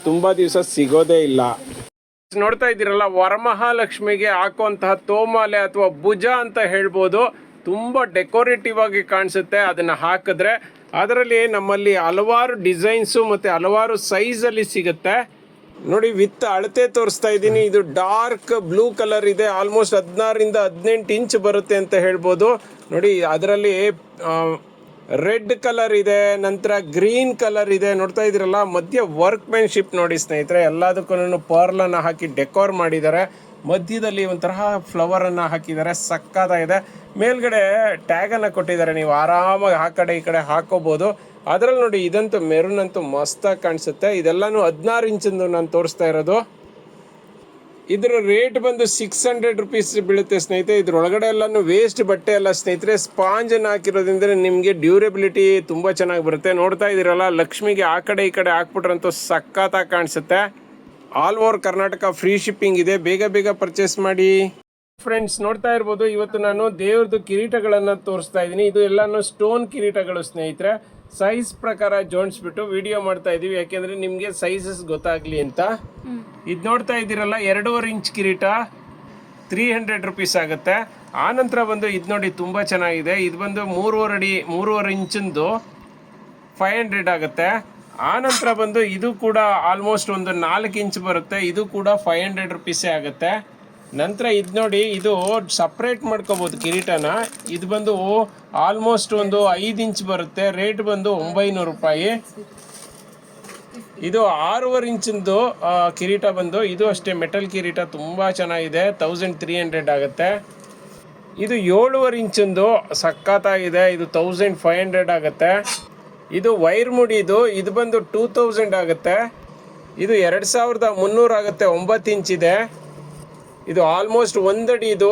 ತುಂಬಾ ದಿವಸ ಸಿಗೋದೇ ಇಲ್ಲ. ನೋಡ್ತಾ ಇದ್ದೀರಲ್ಲ, ವರಮಹಾಲಕ್ಷ್ಮಿಗೆ ಹಾಕುವಂತಹ ತೋಮಾಲೆ ಅಥವಾ ಭುಜ ಅಂತ ಹೇಳ್ಬೋದು. ತುಂಬ ಡೆಕೋರೇಟಿವ್ ಆಗಿ ಕಾಣಿಸುತ್ತೆ. ಅದನ್ನ ಹಾಕಿದ್ರೆ ಅದರಲ್ಲಿ ನಮ್ಮಲ್ಲಿ ಹಲವಾರು ಡಿಸೈನ್ಸು ಮತ್ತು ಹಲವಾರು ಸೈಜಲ್ಲಿ ಸಿಗುತ್ತೆ. ನೋಡಿ ವಿತ್ ಅಳತೆ ತೋರಿಸ್ತಾ ಇದ್ದೀನಿ. ಇದು ಡಾರ್ಕ್ ಬ್ಲೂ ಕಲರ್ ಇದೆ. ಆಲ್ಮೋಸ್ಟ್ ಹದಿನಾರರಿಂದ ಹದಿನೆಂಟು ಇಂಚ್ ಬರುತ್ತೆ ಅಂತ ಹೇಳ್ಬೋದು. ನೋಡಿ, ಅದರಲ್ಲಿ ರೆಡ್ ಕಲರ್ ಇದೆ, ನಂತರ ಗ್ರೀನ್ ಕಲರ್ ಇದೆ. ನೋಡ್ತಾ ಇದ್ದೀರಲ್ಲ, ಮಧ್ಯ ವರ್ಕ್ಮೆನ್ಶಿಪ್ ನೋಡಿ ಸ್ನೇಹಿತರೆ ಎಲ್ಲದಕ್ಕೂ ಪರ್ಲನ್ನು ಹಾಕಿ ಡೆಕೋರ್ ಮಾಡಿದ್ದಾರೆ. ಮಧ್ಯದಲ್ಲಿ ಒಂಥರ ಫ್ಲವರನ್ನು ಹಾಕಿದ್ದಾರೆ, ಸಕ್ಕತ್ತಾಗಿದೆ. ಮೇಲ್ಗಡೆ ಟ್ಯಾಗನ್ನು ಕೊಟ್ಟಿದ್ದಾರೆ, ನೀವು ಆರಾಮಾಗಿ ಆ ಕಡೆ ಈ ಕಡೆ ಹಾಕೋಬೋದು. ಅದರಲ್ಲಿ ನೋಡಿ, ಇದಂತೂ ಮೆರೂನ್ ಅಂತೂ ಮಸ್ತಾಗಿ ಕಾಣಿಸುತ್ತೆ. ಇದೆಲ್ಲಾನು ಹದಿನಾರು ಇಂಚಿಂದು ನಾನು ತೋರಿಸ್ತಾ ಇರೋದು. ಇದರ ರೇಟ್ ಬಂದು ಸಿಕ್ಸ್ ಹಂಡ್ರೆಡ್ ರುಪೀಸ್ ಬೀಳುತ್ತೆ ಸ್ನೇಹಿತರೆ. ಇದ್ರೊಳಗಡೆ ಎಲ್ಲಾನು ವೇಸ್ಟ್ ಬಟ್ಟೆ ಎಲ್ಲ ಸ್ನೇಹಿತರೆ ಸ್ಪಾಂಜನ್ನು ಹಾಕಿರೋದ್ರಿಂದ ನಿಮಗೆ ಡ್ಯೂರೆಬಿಲಿಟಿ ತುಂಬ ಚೆನ್ನಾಗಿ ಬರುತ್ತೆ. ನೋಡ್ತಾ ಇದ್ದೀರಲ್ಲ, ಲಕ್ಷ್ಮಿಗೆ ಆ ಕಡೆ ಈ ಕಡೆ ಹಾಕ್ಬಿಟ್ರಂತೂ ಸಕ್ಕತ್ತಾಗಿ ಕಾಣಿಸುತ್ತೆ. All over Karnataka free shipping ಇದೆ. ಬೇಗ ಬೇಗ ಪರ್ಚೇಸ್ ಮಾಡಿ. ಫ್ರೆಂಡ್ಸ್ ನೋಡ್ತಾ ಇರ್ಬೋದು ಇವತ್ತು ನಾನು ದೇವ್ರದ್ದು ಕಿರೀಟಗಳನ್ನು ತೋರಿಸ್ತಾ ಇದ್ದೀನಿ. ಇದು ಎಲ್ಲಾನು ಸ್ಟೋನ್ ಕಿರೀಟಗಳು ಸ್ನೇಹಿತರೆ. ಸೈಜ್ ಪ್ರಕಾರ ಜೋಡಿಸ್ಬಿಟ್ಟು ವಿಡಿಯೋ ಮಾಡ್ತಾ ಇದೀವಿ. ಯಾಕೆಂದ್ರೆ ನಿಮಗೆ ಸೈಜಸ್ ಗೊತ್ತಾಗ್ಲಿ ಅಂತ. ಇದು ನೋಡ್ತಾ ಇದ್ದೀರಲ್ಲ ಎರಡೂವರೆ ಇಂಚ್ ಕಿರೀಟ ತ್ರೀ ಹಂಡ್ರೆಡ್ ರುಪೀಸ್ ಆಗುತ್ತೆ. ಆನಂತರ ನಂತರ ಬಂದು ಇದು ನೋಡಿ ತುಂಬ ಚೆನ್ನಾಗಿದೆ. ಇದು ಬಂದು ಮೂರುವರೆ ಅಡಿ ಮೂರುವರೆ ಇಂಚಿಂದು ಫೈವ್ ಹಂಡ್ರೆಡ್ ಆಗುತ್ತೆ. ಆ ನಂತರ ಬಂದು ಇದು ಕೂಡ ಆಲ್ಮೋಸ್ಟ್ ಒಂದು ನಾಲ್ಕು ಇಂಚ್ ಬರುತ್ತೆ. ಇದು ಕೂಡ ಫೈವ್ ಹಂಡ್ರೆಡ್ ರುಪೀಸೇ ಆಗುತ್ತೆ. ನಂತರ ಇದು ನೋಡಿ, ಇದು ಸಪ್ರೇಟ್ ಮಾಡ್ಕೋಬೋದು ಕಿರೀಟನ. ಇದು ಬಂದು ಆಲ್ಮೋಸ್ಟ್ ಒಂದು ಐದು ಇಂಚ್ ಬರುತ್ತೆ. ರೇಟ್ ಬಂದು ಒಂಬೈನೂರು ರೂಪಾಯಿ. ಇದು ಆರೂವರೆ ಇಂಚಿಂದು ಕಿರೀಟ ಬಂದು. ಇದು ಅಷ್ಟೇ ಮೆಟಲ್ ಕಿರೀಟ, ತುಂಬ ಚೆನ್ನಾಗಿದೆ. ತೌಸಂಡ್ ತ್ರೀ ಹಂಡ್ರೆಡ್ ಆಗುತ್ತೆ. ಇದು ಏಳುವರೆ ಇಂಚಿಂದು ಸಖತ್ತಾಗಿದೆ. ಇದು ತೌಸಂಡ್ ಫೈವ್ ಹಂಡ್ರೆಡ್ ಆಗುತ್ತೆ. ಇದು ವೈರ್ ಮುಡಿದು ಇದು ಬಂದು ಟೂ ತೌಸಂಡ್ ಆಗುತ್ತೆ. ಇದು ಎರಡು ಸಾವಿರದ ಮುನ್ನೂರು ಆಗುತ್ತೆ, ಒಂಬತ್ತು ಇಂಚ್ ಇದೆ. ಆಲ್ಮೋಸ್ಟ್ ಒಂದಡಿ ಇದು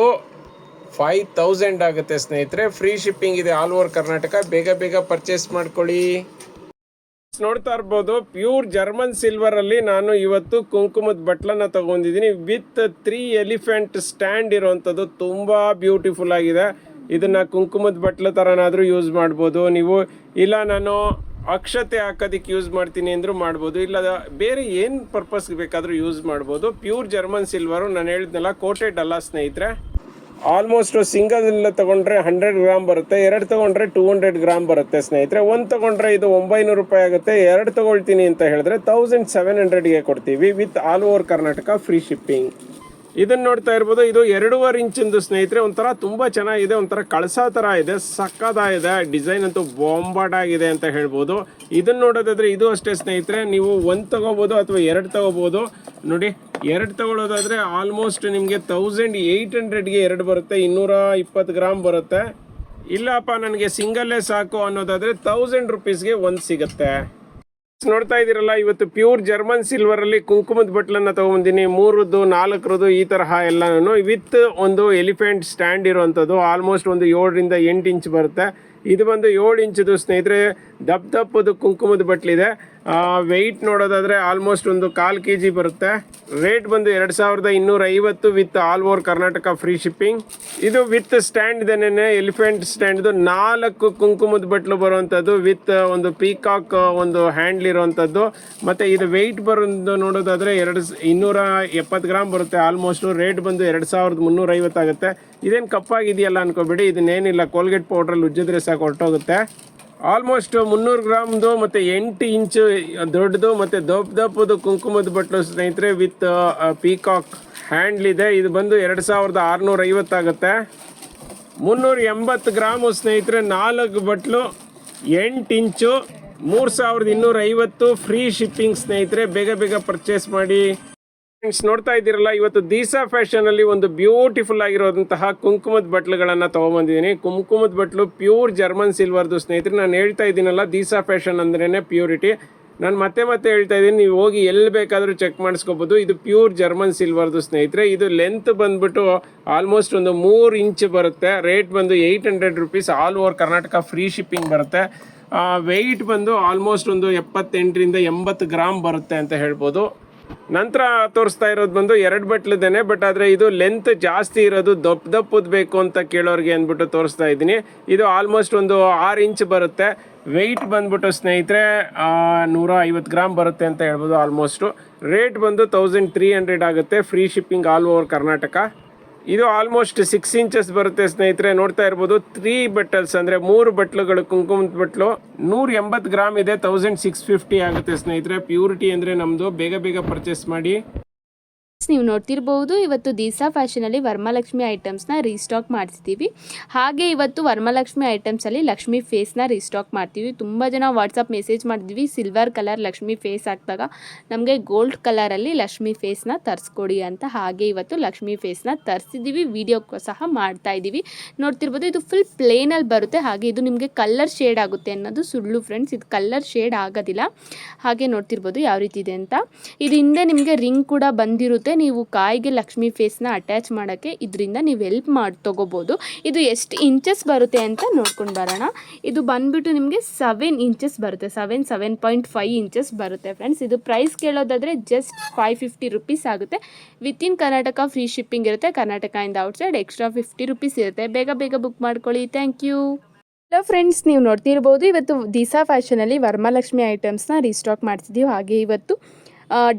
ಫೈವ್ ತೌಸಂಡ್ ಆಗುತ್ತೆ ಸ್ನೇಹಿತರೆ. ಫ್ರೀ ಶಿಪ್ಪಿಂಗ್ ಇದೆ ಆಲ್ ಓವರ್ ಕರ್ನಾಟಕ. ಬೇಗ ಬೇಗ ಪರ್ಚೇಸ್ ಮಾಡ್ಕೊಳ್ಳಿ. ನೋಡ್ತಾ ಇರ್ಬೋದು, ಪ್ಯೂರ್ ಜರ್ಮನ್ ಸಿಲ್ವರ್ ಅಲ್ಲಿ ನಾನು ಇವತ್ತು ಕುಂಕುಮದ ಬಟ್ಲನ್ನ ತಗೊಂಡಿದ್ದೀನಿ. ವಿತ್ ತ್ರೀ ಎಲಿಫೆಂಟ್ ಸ್ಟ್ಯಾಂಡ್ ಇರುವಂತದ್ದು ತುಂಬಾ ಬ್ಯೂಟಿಫುಲ್ ಆಗಿದೆ. ಇದನ್ನ ಕುಂಕುಮದ ಬಟ್ಲ ಥರನಾದರೂ ಯೂಸ್ ಮಾಡ್ಬೋದು. ನೀವು ಇಲ್ಲ ನಾನು ಅಕ್ಷತೆ ಹಾಕೋದಕ್ಕೆ ಯೂಸ್ ಮಾಡ್ತೀನಿ ಅಂದರೂ ಮಾಡ್ಬೋದು. ಇಲ್ಲ ಬೇರೆ ಏನು ಪರ್ಪಸ್ಗೆ ಬೇಕಾದರೂ ಯೂಸ್ ಮಾಡ್ಬೋದು. ಪ್ಯೂರ್ ಜರ್ಮನ್ ಸಿಲ್ವರು ನಾನು ಹೇಳಿದ್ನಲ್ಲ ಕೋಟೆಡ್ ಅಲ್ಲ ಸ್ನೇಹಿತರೆ. ಆಲ್ಮೋಸ್ಟ್ ಸಿಂಗಲ್ ತಗೊಂಡ್ರೆ ಹಂಡ್ರೆಡ್ ಗ್ರಾಮ್ ಬರುತ್ತೆ, ಎರಡು ತಗೊಂಡ್ರೆ ಟೂ ಹಂಡ್ರೆಡ್ ಗ್ರಾಮ್ ಬರುತ್ತೆ ಸ್ನೇಹಿತರೆ. ಒಂದು ತಗೊಂಡ್ರೆ ಇದು ಒಂಬೈನೂರು ರೂಪಾಯಿ ಆಗುತ್ತೆ, ಎರಡು ತಗೊಳ್ತೀನಿ ಅಂತ ಹೇಳಿದ್ರೆ ತೌಸಂಡ್ ಸೆವೆನ್ ಹಂಡ್ರೆಡ್ಗೆ ಕೊಡ್ತೀವಿ with all over Karnataka free shipping ಇದನ್ನ ನೋಡ್ತಾ ಇರ್ಬೋದು, ಇದು ಎರಡೂವರೆ ಇಂಚಿಂದು ಸ್ನೇಹಿತರೆ, ಒಂಥರ ತುಂಬಾ ಚೆನ್ನಾಗಿದೆ, ಒಂಥರ ಕಳಸ ತರ ಇದೆ ಸಕ್ಕದಾಗಿದೆ ಡಿಸೈನ್ ಅಂತೂ ಬಾಂಬಾಟ್ ಆಗಿದೆ ಅಂತ ಹೇಳ್ಬೋದು. ಇದನ್ನ ನೋಡೋದಾದ್ರೆ ಇದು ಅಷ್ಟೇ ಸ್ನೇಹಿತರೆ, ನೀವು ಒಂದು ತಗೋಬಹುದು ಅಥವಾ ಎರಡು ತಗೋಬಹುದು ನೋಡಿ, ಎರಡು ತಗೊಳ್ಳೋದಾದ್ರೆ ಆಲ್ಮೋಸ್ಟ್ ನಿಮಗೆ ತೌಸಂಡ್ ಏಯ್ಟ್ ಹಂಡ್ರೆಡ್ಗೆ ಎರಡು ಬರುತ್ತೆ, ಇನ್ನೂರ ಇಪ್ಪತ್ತು ಗ್ರಾಮ್ ಬರುತ್ತೆ. ಇಲ್ಲಪ್ಪ, ನನಗೆ ಸಿಂಗಲ್ಲೇ ಸಾಕು ಅನ್ನೋದಾದ್ರೆ ತೌಸಂಡ್ ರುಪೀಸ್ಗೆ ಒಂದು ಸಿಗುತ್ತೆ. ನೋಡ್ತಾ ಇದ್ದೀರಲ್ಲ, ಇವತ್ತು ಪ್ಯೂರ್ ಜರ್ಮನ್ ಸಿಲ್ವರ್ ಅಲ್ಲಿ ಕುಂಕುಮದ ಬಟ್ಲನ್ನ ತಗೊಂಬಂದಿನಿ. ಮೂರದ್ದು ನಾಲ್ಕರದ್ದು ಈ ತರಹ ಎಲ್ಲಾನು ವಿತ್ ಒಂದು ಎಲಿಫೆಂಟ್ ಸ್ಟ್ಯಾಂಡ್ ಇರುವಂಥದ್ದು ಆಲ್ಮೋಸ್ಟ್ ಒಂದು ಏಳರಿಂದ ಎಂಟು ಇಂಚ್ ಬರುತ್ತೆ. ಇದು ಬಂದು ಏಳು ಇಂಚದು ಸ್ನೇಹಿತರೆ ದಪ್ಪ ದಪ್ಪದು ಕುಂಕುಮದ ಬಟ್ಲಿದೆ. ವೆಯ್ಟ್ ನೋಡೋದಾದ್ರೆ ಆಲ್ಮೋಸ್ಟ್ ಒಂದು ಕಾಲು ಕೆ ಜಿ ಬರುತ್ತೆ. ರೇಟ್ ಬಂದು ಎರಡು ಸಾವಿರದ ಇನ್ನೂರ ಐವತ್ತು with all over Karnataka free shipping ಇದು ವಿತ್ ಸ್ಟ್ಯಾಂಡ್ ಇದನ್ನೇ ಎಲಿಫೆಂಟ್ ಸ್ಟ್ಯಾಂಡ್ ನಾಲ್ಕು ಕುಂಕುಮದ ಬಟ್ಲು ಬರುವಂಥದ್ದು ವಿತ್ ಒಂದು ಪೀಕಾಕ್ ಒಂದು ಹ್ಯಾಂಡ್ಲ್ ಇರುವಂಥದ್ದು ಮತ್ತೆ ಇದು ವೆಯ್ಟ್ ಬರೋದು ನೋಡೋದಾದ್ರೆ ಎರಡು ಇನ್ನೂರ ಎಪ್ಪತ್ತು ಗ್ರಾಮ್ ಬರುತ್ತೆ. ಆಲ್ಮೋಸ್ಟ್ ರೇಟ್ ಬಂದು ಎರಡು ಸಾವಿರದ ಮುನ್ನೂರ ಐವತ್ತಾಗುತ್ತೆ ಇದೇನು ಕಪ್ಪಾಗಿದೆಯಲ್ಲ ಅನ್ಕೋಬೇಡಿ. ಇದನ್ನೇನಿಲ್ಲ ಕೋಲ್ಗೇಟ್ ಪೌಡ್ರಲ್ಲಿ ಉಜ್ಜಿದ್ರೆ ಸಾಕು, ಹೊರಟೋಗುತ್ತೆ. ಆಲ್ಮೋಸ್ಟ್ ಮುನ್ನೂರು ಗ್ರಾಮ್ದು ಮತ್ತು ಎಂಟು ಇಂಚು ದೊಡ್ಡದು ಮತ್ತು ದಪ್ಪ ದಪ್ಪದು ಕುಂಕುಮದ ಬಟ್ಲು ಸ್ನೇಹಿತರೆ, ವಿತ್ ಪೀಕಾಕ್ ಹ್ಯಾಂಡ್ಲ್ ಇದೆ. ಇದು ಬಂದು ಎರಡು ಸಾವಿರದ ಆರುನೂರ ಐವತ್ತಾಗುತ್ತೆ ಮುನ್ನೂರ ಎಂಬತ್ತು ಗ್ರಾಮು ಸ್ನೇಹಿತರೆ, ನಾಲ್ಕು ಬಟ್ಲು, ಎಂಟು ಇಂಚು, ಮೂರು ಸಾವಿರದ ಇನ್ನೂರ ಐವತ್ತು ಫ್ರೀ ಶಿಪ್ಪಿಂಗ್ ಸ್ನೇಹಿತರೆ, ಬೇಗ ಬೇಗ ಪರ್ಚೇಸ್ ಮಾಡಿ. ಫ್ರೆಂಡ್ಸ್ ನೋಡ್ತಾ ಇದ್ದೀರಲ್ಲ, ಇವತ್ತು ದೀಸಾ ಫ್ಯಾಷನ್ ಅಲ್ಲಿ ಒಂದು ಬ್ಯೂಟಿಫುಲ್ ಆಗಿರೋದಂತಹ ಕುಂಕುಮದ ಬಟ್ಲುಗಳನ್ನ ತಗೊಂಬಂದಿದ್ದೀನಿ. ಕುಂಕುಮದ ಬಟ್ಲು ಪ್ಯೂರ್ ಜರ್ಮನ್ ಸಿಲ್ವರ್ದು ಸ್ನೇಹಿತರೆ, ನಾನು ಹೇಳ್ತಾ ಇದ್ದೀನಲ್ಲ, ದೀಸಾ ಫ್ಯಾಷನ್ ಅಂದ್ರೇನೆ ಪ್ಯೂರಿಟಿ ನಾನು ಮತ್ತೆ ಮತ್ತೆ ಹೇಳ್ತಾ ಇದ್ದೀನಿ, ನೀವು ಹೋಗಿ ಎಲ್ಲಿ ಬೇಕಾದರೂ ಚೆಕ್ ಮಾಡಿಸ್ಕೋಬೋದು. ಇದು ಪ್ಯೂರ್ ಜರ್ಮನ್ ಸಿಲ್ವರ್ದು ಸ್ನೇಹಿತರೆ, ಇದು ಲೆಂತ್ ಬಂದ್ಬಿಟ್ಟು ಆಲ್ಮೋಸ್ಟ್ ಒಂದು ಮೂರು ಇಂಚ್ ಬರುತ್ತೆ. ರೇಟ್ ಬಂದು eight hundred rupees all over Karnataka free shipping ಬರುತ್ತೆ. ವೆಯ್ಟ್ ಬಂದು ಆಲ್ಮೋಸ್ಟ್ ಒಂದು ಎಪ್ಪತ್ತೆಂಟರಿಂದ ಎಂಬತ್ತು ಗ್ರಾಮ್ ಬರುತ್ತೆ ಅಂತ ಹೇಳ್ಬೋದು. ನಂತರ ತೋರಿಸ್ತಾ ಇರೋದು ಬಂದು ಎರಡು ಬಟ್ಲದೇನೆ ಬಟ್ ಆದರೆ ಇದು ಲೆಂತ್ ಜಾಸ್ತಿ ಇರೋದು ದಪ್ಪ ದಪ್ಪದ ಬೇಕು ಅಂತ ಕೇಳೋರಿಗೆ ಅಂದ್ಬಿಟ್ಟು ತೋರಿಸ್ತಾ ಇದ್ದೀನಿ. ಇದು ಆಲ್ಮೋಸ್ಟ್ ಒಂದು ಆರು ಇಂಚ್ ಬರುತ್ತೆ. ವೆಯ್ಟ್ ಬಂದ್ಬಿಟ್ಟು ಸ್ನೇಹಿತರೆ ನೂರ ಐವತ್ತು ಗ್ರಾಮ್ ಬರುತ್ತೆ ಅಂತ ಹೇಳ್ಬೋದು ಆಲ್ಮೋಸ್ಟು ರೇಟ್ ಬಂದು ತೌಸಂಡ್ ತ್ರೀ ಹಂಡ್ರೆಡ್ ಆಗುತ್ತೆ. Free shipping all over Karnataka ಇದು ಆಲ್ಮೋಸ್ಟ್ ಸಿಕ್ಸ್ ಇಂಚಸ್ ಬರುತ್ತೆ ಸ್ನೇಹಿತರೆ. ನೋಡ್ತಾ ಇರ್ಬೋದು ತ್ರೀ ಬಟಲ್ಸ್ ಅಂದರೆ ಮೂರು ಬಟ್ಲುಗಳು ಕುಂಕುಮದ ಬಟ್ಲು, ನೂರ ಎಂಬತ್ತು ಗ್ರಾಮ್ ಇದೆ ತೌಸಂಡ್ ಸಿಕ್ಸ್ ಫಿಫ್ಟಿ ಆಗುತ್ತೆ ಸ್ನೇಹಿತರೆ. ಪ್ಯೂರಿಟಿ ಅಂದರೆ ನಮ್ಮದು ಬೇಗ ಬೇಗ ಪರ್ಚೇಸ್ ಮಾಡಿ. ನೀವು ನೋಡ್ತಿರ್ಬೋದು, ಇವತ್ತು ದೀಸಾ ಫ್ಯಾಷನಲ್ಲಿ ವರ್ಮಲಕ್ಷ್ಮಿ ಐಟಮ್ಸ್ನ ರೀಸ್ಟಾಕ್ ಮಾಡ್ತಿದ್ದೀವಿ. ಹಾಗೆ ಇವತ್ತು ವರ್ಮಲಕ್ಷ್ಮಿ ಐಟಮ್ಸಲ್ಲಿ ಲಕ್ಷ್ಮಿ ಫೇಸ್ನ ರೀಸ್ಟಾಕ್ ಮಾಡ್ತೀವಿ. ತುಂಬ ಜನ ವಾಟ್ಸಪ್ ಮೆಸೇಜ್ ಮಾಡಿದ್ವಿ ಸಿಲ್ವರ್ ಕಲರ್ ಲಕ್ಷ್ಮಿ ಫೇಸ್ ಹಾಕಿದಾಗ. ನಮಗೆ ಗೋಲ್ಡ್ ಕಲರಲ್ಲಿ ಲಕ್ಷ್ಮಿ ಫೇಸ್ನ ತರಿಸ್ಕೊಡಿ ಅಂತ ಹಾಗೆ ಇವತ್ತು ಲಕ್ಷ್ಮಿ ಫೇಸ್ನ ತರಿಸಿದ್ದೀವಿ. ವಿಡಿಯೋ ಸಹ ಮಾಡ್ತಾ ಇದ್ದೀವಿ. ನೋಡ್ತಿರ್ಬೋದು, ಇದು ಫುಲ್ ಪ್ಲೇನಲ್ಲಿ ಬರುತ್ತೆ. ಹಾಗೆ ಇದು ನಿಮಗೆ ಕಲರ್ ಶೇಡ್ ಆಗುತ್ತೆ ಅನ್ನೋದು ಸುಳ್ಳು ಫ್ರೆಂಡ್ಸ್ ಇದು ಕಲರ್ ಶೇಡ್ ಆಗೋದಿಲ್ಲ. ಹಾಗೆ ನೋಡ್ತಿರ್ಬೋದು, ಯಾವ ರೀತಿ ಇದೆ ಅಂತ. ಇದು ಹಿಂದೆ ನಿಮಗೆ ರಿಂಗ್ ಕೂಡ ಬಂದಿರುತ್ತೆ. ನೀವು ಕಾಯಿಗೆ ಲಕ್ಷ್ಮಿ ಫೇಸ್ನ ಅಟ್ಯಾಚ್ ಮಾಡೋಕ್ಕೆ ಇದರಿಂದ ನೀವು ಹೆಲ್ಪ್ ಮಾಡಿ, ತೊಗೋಬೋದು. ಇದು ಎಷ್ಟು ಇಂಚಸ್ ಬರುತ್ತೆ ಅಂತ ನೋಡ್ಕೊಂಡು ಬರೋಣ. ಇದು ಬಂದ್ಬಿಟ್ಟು ನಿಮಗೆ ಸೆವೆನ್ ಇಂಚಸ್ ಬರುತ್ತೆ. Seven seven point five inches ಬರುತ್ತೆ ಫ್ರೆಂಡ್ಸ್ ಇದು ಪ್ರೈಸ್ ಕೇಳೋದಾದರೆ ಜಸ್ಟ್ ಫೈವ್ ಫಿಫ್ಟಿ ರುಪೀಸ್ ಆಗುತ್ತೆ. ವಿತಿನ್ ಕರ್ನಾಟಕ ಫ್ರೀ ಶಿಪ್ಪಿಂಗ್ ಇರುತ್ತೆ. ಕರ್ನಾಟಕ ಕರ್ನಾಟಕದಿಂದ ಔಟ್ಸೈಡ್ ಎಕ್ಸ್ಟ್ರಾ ಫಿಫ್ಟಿ ರುಪೀಸ್ ಇರುತ್ತೆ. ಬೇಗ ಬೇಗ ಬುಕ್ ಮಾಡ್ಕೊಳ್ಳಿ. ಥ್ಯಾಂಕ್ ಯು ಹಲೋ ಫ್ರೆಂಡ್ಸ್ ನೀವು ನೋಡ್ತಿರ್ಬೋದು, ಇವತ್ತು ದಿಸಾ ಫ್ಯಾಷನಲ್ಲಿ ವರ್ಮಾಲಕ್ಷ್ಮಿ ಐಟಮ್ಸ್ನ ರೀಸ್ಟಾಕ್ ಮಾಡ್ತಿದ್ದೀವಿ ಹಾಗೆ ಇವತ್ತು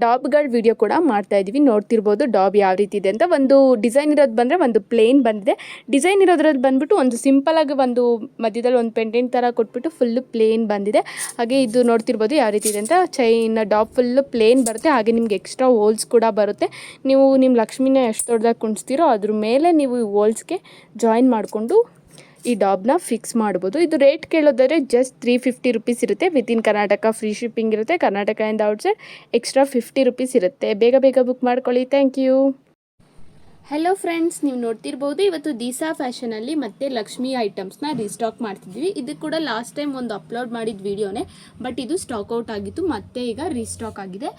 ಡಾಬ್ಗಳ ವಿಡಿಯೋ ಕೂಡ ಮಾಡ್ತಾ ಇದ್ದೀವಿ ನೋಡ್ತಿರ್ಬೋದು ಡಾಬ್ ಯಾವ ರೀತಿ ಇದೆ ಅಂತ. ಒಂದು ಡಿಸೈನ್ ಇರೋದು ಬಂದರೆ ಒಂದು ಪ್ಲೇನ್ ಬಂದಿದೆ. ಡಿಸೈನ್ ಇರೋದ್ರದ್ದು ಬಂದ್ಬಿಟ್ಟು ಒಂದು ಸಿಂಪಲಾಗಿ ಒಂದು ಮಧ್ಯದಲ್ಲಿ ಒಂದು ಪೆಂಡೆಂಟ್ ಥರ ಕೊಟ್ಬಿಟ್ಟು ಫುಲ್ಲು ಪ್ಲೇನ್ ಬಂದಿದೆ. ಹಾಗೆ ಇದು ನೋಡ್ತಿರ್ಬೋದು ಯಾವ ರೀತಿ ಇದೆ ಅಂತ. ಚೈನ್ ಡಾಬ್ ಫುಲ್ಲು ಪ್ಲೇನ್ ಬರುತ್ತೆ. ಹಾಗೆ ನಿಮ್ಗೆ ಎಕ್ಸ್ಟ್ರಾ ಹೋಲ್ಸ್ ಕೂಡ ಬರುತ್ತೆ. ನೀವು ನಿಮ್ಮ ಲಕ್ಷ್ಮಿನ ಎಷ್ಟು ದೊಡ್ಡದಾಗಿ ಕುಣಿಸ್ತೀರೋ ಅದ್ರ ಮೇಲೆ ನೀವು ಈ ಹೋಲ್ಸ್ಗೆ ಜಾಯಿನ್ ಮಾಡಿಕೊಂಡು ಈ ಡಾಬ್ನ ಫಿಕ್ಸ್ ಮಾಡ್ಬೋದು. ಇದು ರೇಟ್ ಕೇಳೋದಾದ್ರೆ ಜಸ್ಟ್ ತ್ರೀ ಫಿಫ್ಟಿ ರುಪೀಸ್ ಇರುತ್ತೆ. ವಿತಿನ್ ಕರ್ನಾಟಕ ಫ್ರೀ ಶಿಪ್ಪಿಂಗ್ ಇರುತ್ತೆ. ಕರ್ನಾಟಕ ಇಂದ ಔಟ್ಸೈಡ್ ಎಕ್ಸ್ಟ್ರಾ ಫಿಫ್ಟಿ ರುಪೀಸ್ ಇರುತ್ತೆ. ಬೇಗ ಬೇಗ ಬುಕ್ ಮಾಡ್ಕೊಳ್ಳಿ. ಥ್ಯಾಂಕ್ ಯು ಹಲೋ ಫ್ರೆಂಡ್ಸ್ ನೀವು ನೋಡ್ತಿರ್ಬೋದು ಇವತ್ತು ದೀಸಾ ಫ್ಯಾಷನಲ್ಲಿ ಮತ್ತೆ ಲಕ್ಷ್ಮಿ ಐಟಮ್ಸ್ನ ರೀಸ್ಟಾಕ್ ಮಾಡ್ತಿದ್ವಿ ಇದು ಕೂಡ ಲಾಸ್ಟ್ ಟೈಮ್ ಒಂದು ಅಪ್ಲೋಡ್ ಮಾಡಿದ ವಿಡಿಯೋನೇ ಬಟ್ ಇದು ಸ್ಟಾಕ್ ಔಟ್ ಆಗಿತ್ತು, ಮತ್ತೆ ಈಗ ರೀಸ್ಟಾಕ್ ಆಗಿದೆ.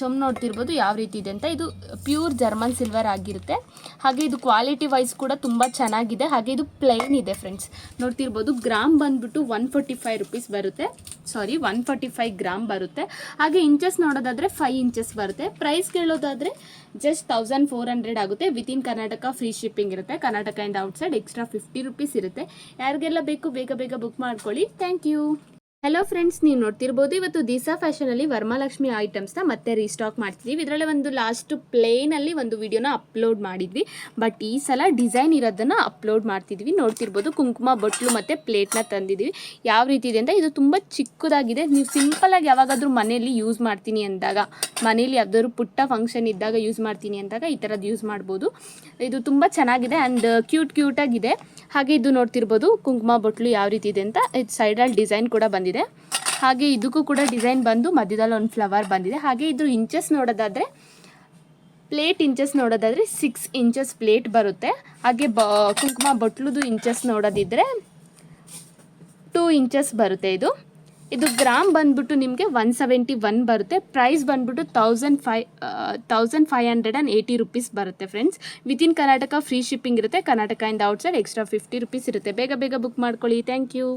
ಚೊಮ್ ನೋಡ್ತಿರ್ಬೋದು ಯಾವ ರೀತಿ ಇದೆ ಅಂತ. ಇದು ಪ್ಯೂರ್ ಜರ್ಮನ್ ಸಿಲ್ವರ್ ಆಗಿರುತ್ತೆ. ಹಾಗೆ ಇದು ಕ್ವಾಲಿಟಿ ವೈಸ್ ಕೂಡ ತುಂಬ ಚೆನ್ನಾಗಿದೆ. ಹಾಗೆ ಇದು ಪ್ಲೈನ್ ಇದೆ ಫ್ರೆಂಡ್ಸ್ ನೋಡ್ತಿರ್ಬೋದು ಗ್ರಾಮ್ ಬಂದ್ಬಿಟ್ಟು ಒನ್ ಫೋರ್ಟಿ ಫೈವ್ ರುಪೀಸ್ ಬರುತ್ತೆ. Sorry one forty five gram ಬರುತ್ತೆ. ಹಾಗೆ ಇಂಚಸ್ ನೋಡೋದಾದರೆ ಫೈವ್ ಇಂಚಸ್ ಬರುತ್ತೆ. ಪ್ರೈಸ್ ಕೇಳೋದಾದರೆ ಜಸ್ಟ್ ತೌಸಂಡ್ ಫೋರ್ ಹಂಡ್ರೆಡ್ ಆಗುತ್ತೆ. ವಿತಿನ್ ಕರ್ನಾಟಕ ಫ್ರೀ ಶಿಪ್ಪಿಂಗ್ ಇರುತ್ತೆ. ಕರ್ನಾಟಕ ಕರ್ನಾಟಕದಿಂದ ಔಟ್ಸೈಡ್ ಎಕ್ಸ್ಟ್ರಾ ಫಿಫ್ಟಿ ರುಪೀಸ್ ಇರುತ್ತೆ. ಯಾರಿಗೆಲ್ಲ ಬೇಕು, ಬೇಗ ಬೇಗ ಬುಕ್ ಮಾಡ್ಕೊಳ್ಳಿ. ಥ್ಯಾಂಕ್ ಯು ಹಲೋ ಫ್ರೆಂಡ್ಸ್ ನೀವು ನೋಡ್ತಿರ್ಬೋದು ಇವತ್ತು ದಿಸಾ ಫ್ಯಾಷನಲ್ಲಿ ವರ್ಮಾಲಕ್ಷ್ಮಿ ಐಟಮ್ಸ್ನ ಮತ್ತೆ ರೀಸ್ಟಾಕ್ ಮಾಡ್ತಿದ್ವಿ. ಇದರಲ್ಲಿ ಒಂದು ಲಾಸ್ಟ್ ಪ್ಲೇನಲ್ಲಿ ಒಂದು ವಿಡಿಯೋನ ಅಪ್ಲೋಡ್ ಮಾಡಿದ್ವಿ. ಬಟ್ ಈ ಸಲ ಡಿಸೈನ್ ಇರೋದನ್ನು ಅಪ್ಲೋಡ್ ಮಾಡ್ತಿದ್ವಿ. ನೋಡ್ತಿರ್ಬೋದು ಕುಂಕುಮ, ಬೊಟ್ಲು ಮತ್ತು ಪ್ಲೇಟ್ನ ತಂದಿದ್ದೀವಿ ಯಾವ ರೀತಿ ಇದೆ ಅಂತ ಇದು ತುಂಬ ಚಿಕ್ಕದಾಗಿದೆ. ನೀವು ಸಿಂಪಲಾಗಿ ಯಾವಾಗಾದರೂ ಮನೆಯಲ್ಲಿ ಯೂಸ್ ಮಾಡ್ತೀನಿ ಅಂದಾಗ ಮನೇಲಿ ಯಾವ್ದಾದ್ರು ಪುಟ್ಟ ಫಂಕ್ಷನ್ ಇದ್ದಾಗ ಯೂಸ್ ಮಾಡ್ತೀನಿ ಅಂದಾಗ ಈ ಥರದ್ದು ಯೂಸ್ ಮಾಡ್ಬೋದು. ಇದು ತುಂಬ ಚೆನ್ನಾಗಿದೆ ಆ್ಯಂಡ್ ಕ್ಯೂಟ್ ಕ್ಯೂಟಾಗಿದೆ ಹಾಗೆ ಇದು ನೋಡ್ತಿರ್ಬೋದು ಕುಂಕುಮ, ಬೊಟ್ಲು ಯಾವ ರೀತಿ ಇದೆ ಅಂತ. ಇದು ಸೈಡಲ್ಲಿ ಡಿಸೈನ್ ಕೂಡ ಬಂದಿದೆ. ಹಾಗೆ ಇದಕ್ಕೂ ಕೂಡ ಡಿಸೈನ್ ಬಂದು ಮಧ್ಯದಲ್ಲಿ ಒಂದು ಫ್ಲವರ್ ಬಂದಿದೆ. ಹಾಗೆ ಇದ್ರ ಇಂಚಸ್ ನೋಡೋದಾದರೆ, ಪ್ಲೇಟ್ ಇಂಚಸ್ ನೋಡೋದಾದರೆ ಸಿಕ್ಸ್ ಇಂಚಸ್ ಪ್ಲೇಟ್ ಬರುತ್ತೆ. ಹಾಗೆ ಬ, ಕುಂಕುಮ ಬಟ್ಲುದು ಇಂಚಸ್ ನೋಡೋದಿದ್ರೆ ಟೂ ಇಂಚಸ್ ಬರುತ್ತೆ ಇದು. ಇದು ಗ್ರಾಮ್ ಬಂದ್ಬಿಟ್ಟು ನಿಮಗೆ ಒನ್ ಸೆವೆಂಟಿ ಒನ್ ಬರುತ್ತೆ. ಪ್ರೈಸ್ ಬಂದ್ಬಿಟ್ಟು thousand five thousand five hundred and eighty rupees ಬರುತ್ತೆ friends within Karnataka free shipping ಇರುತ್ತೆ. ಕರ್ನಾಟಕ ಇಂದ ಔಟ್ಸೈಡ್ ಎಕ್ಸ್ಟ್ರಾ ಫಿಫ್ಟಿ ರುಪೀಸ್ ಇರುತ್ತೆ. ಬೇಗ ಬೇಗ ಬುಕ್ ಮಾಡ್ಕೊಳ್ಳಿ. ಥ್ಯಾಂಕ್ ಯು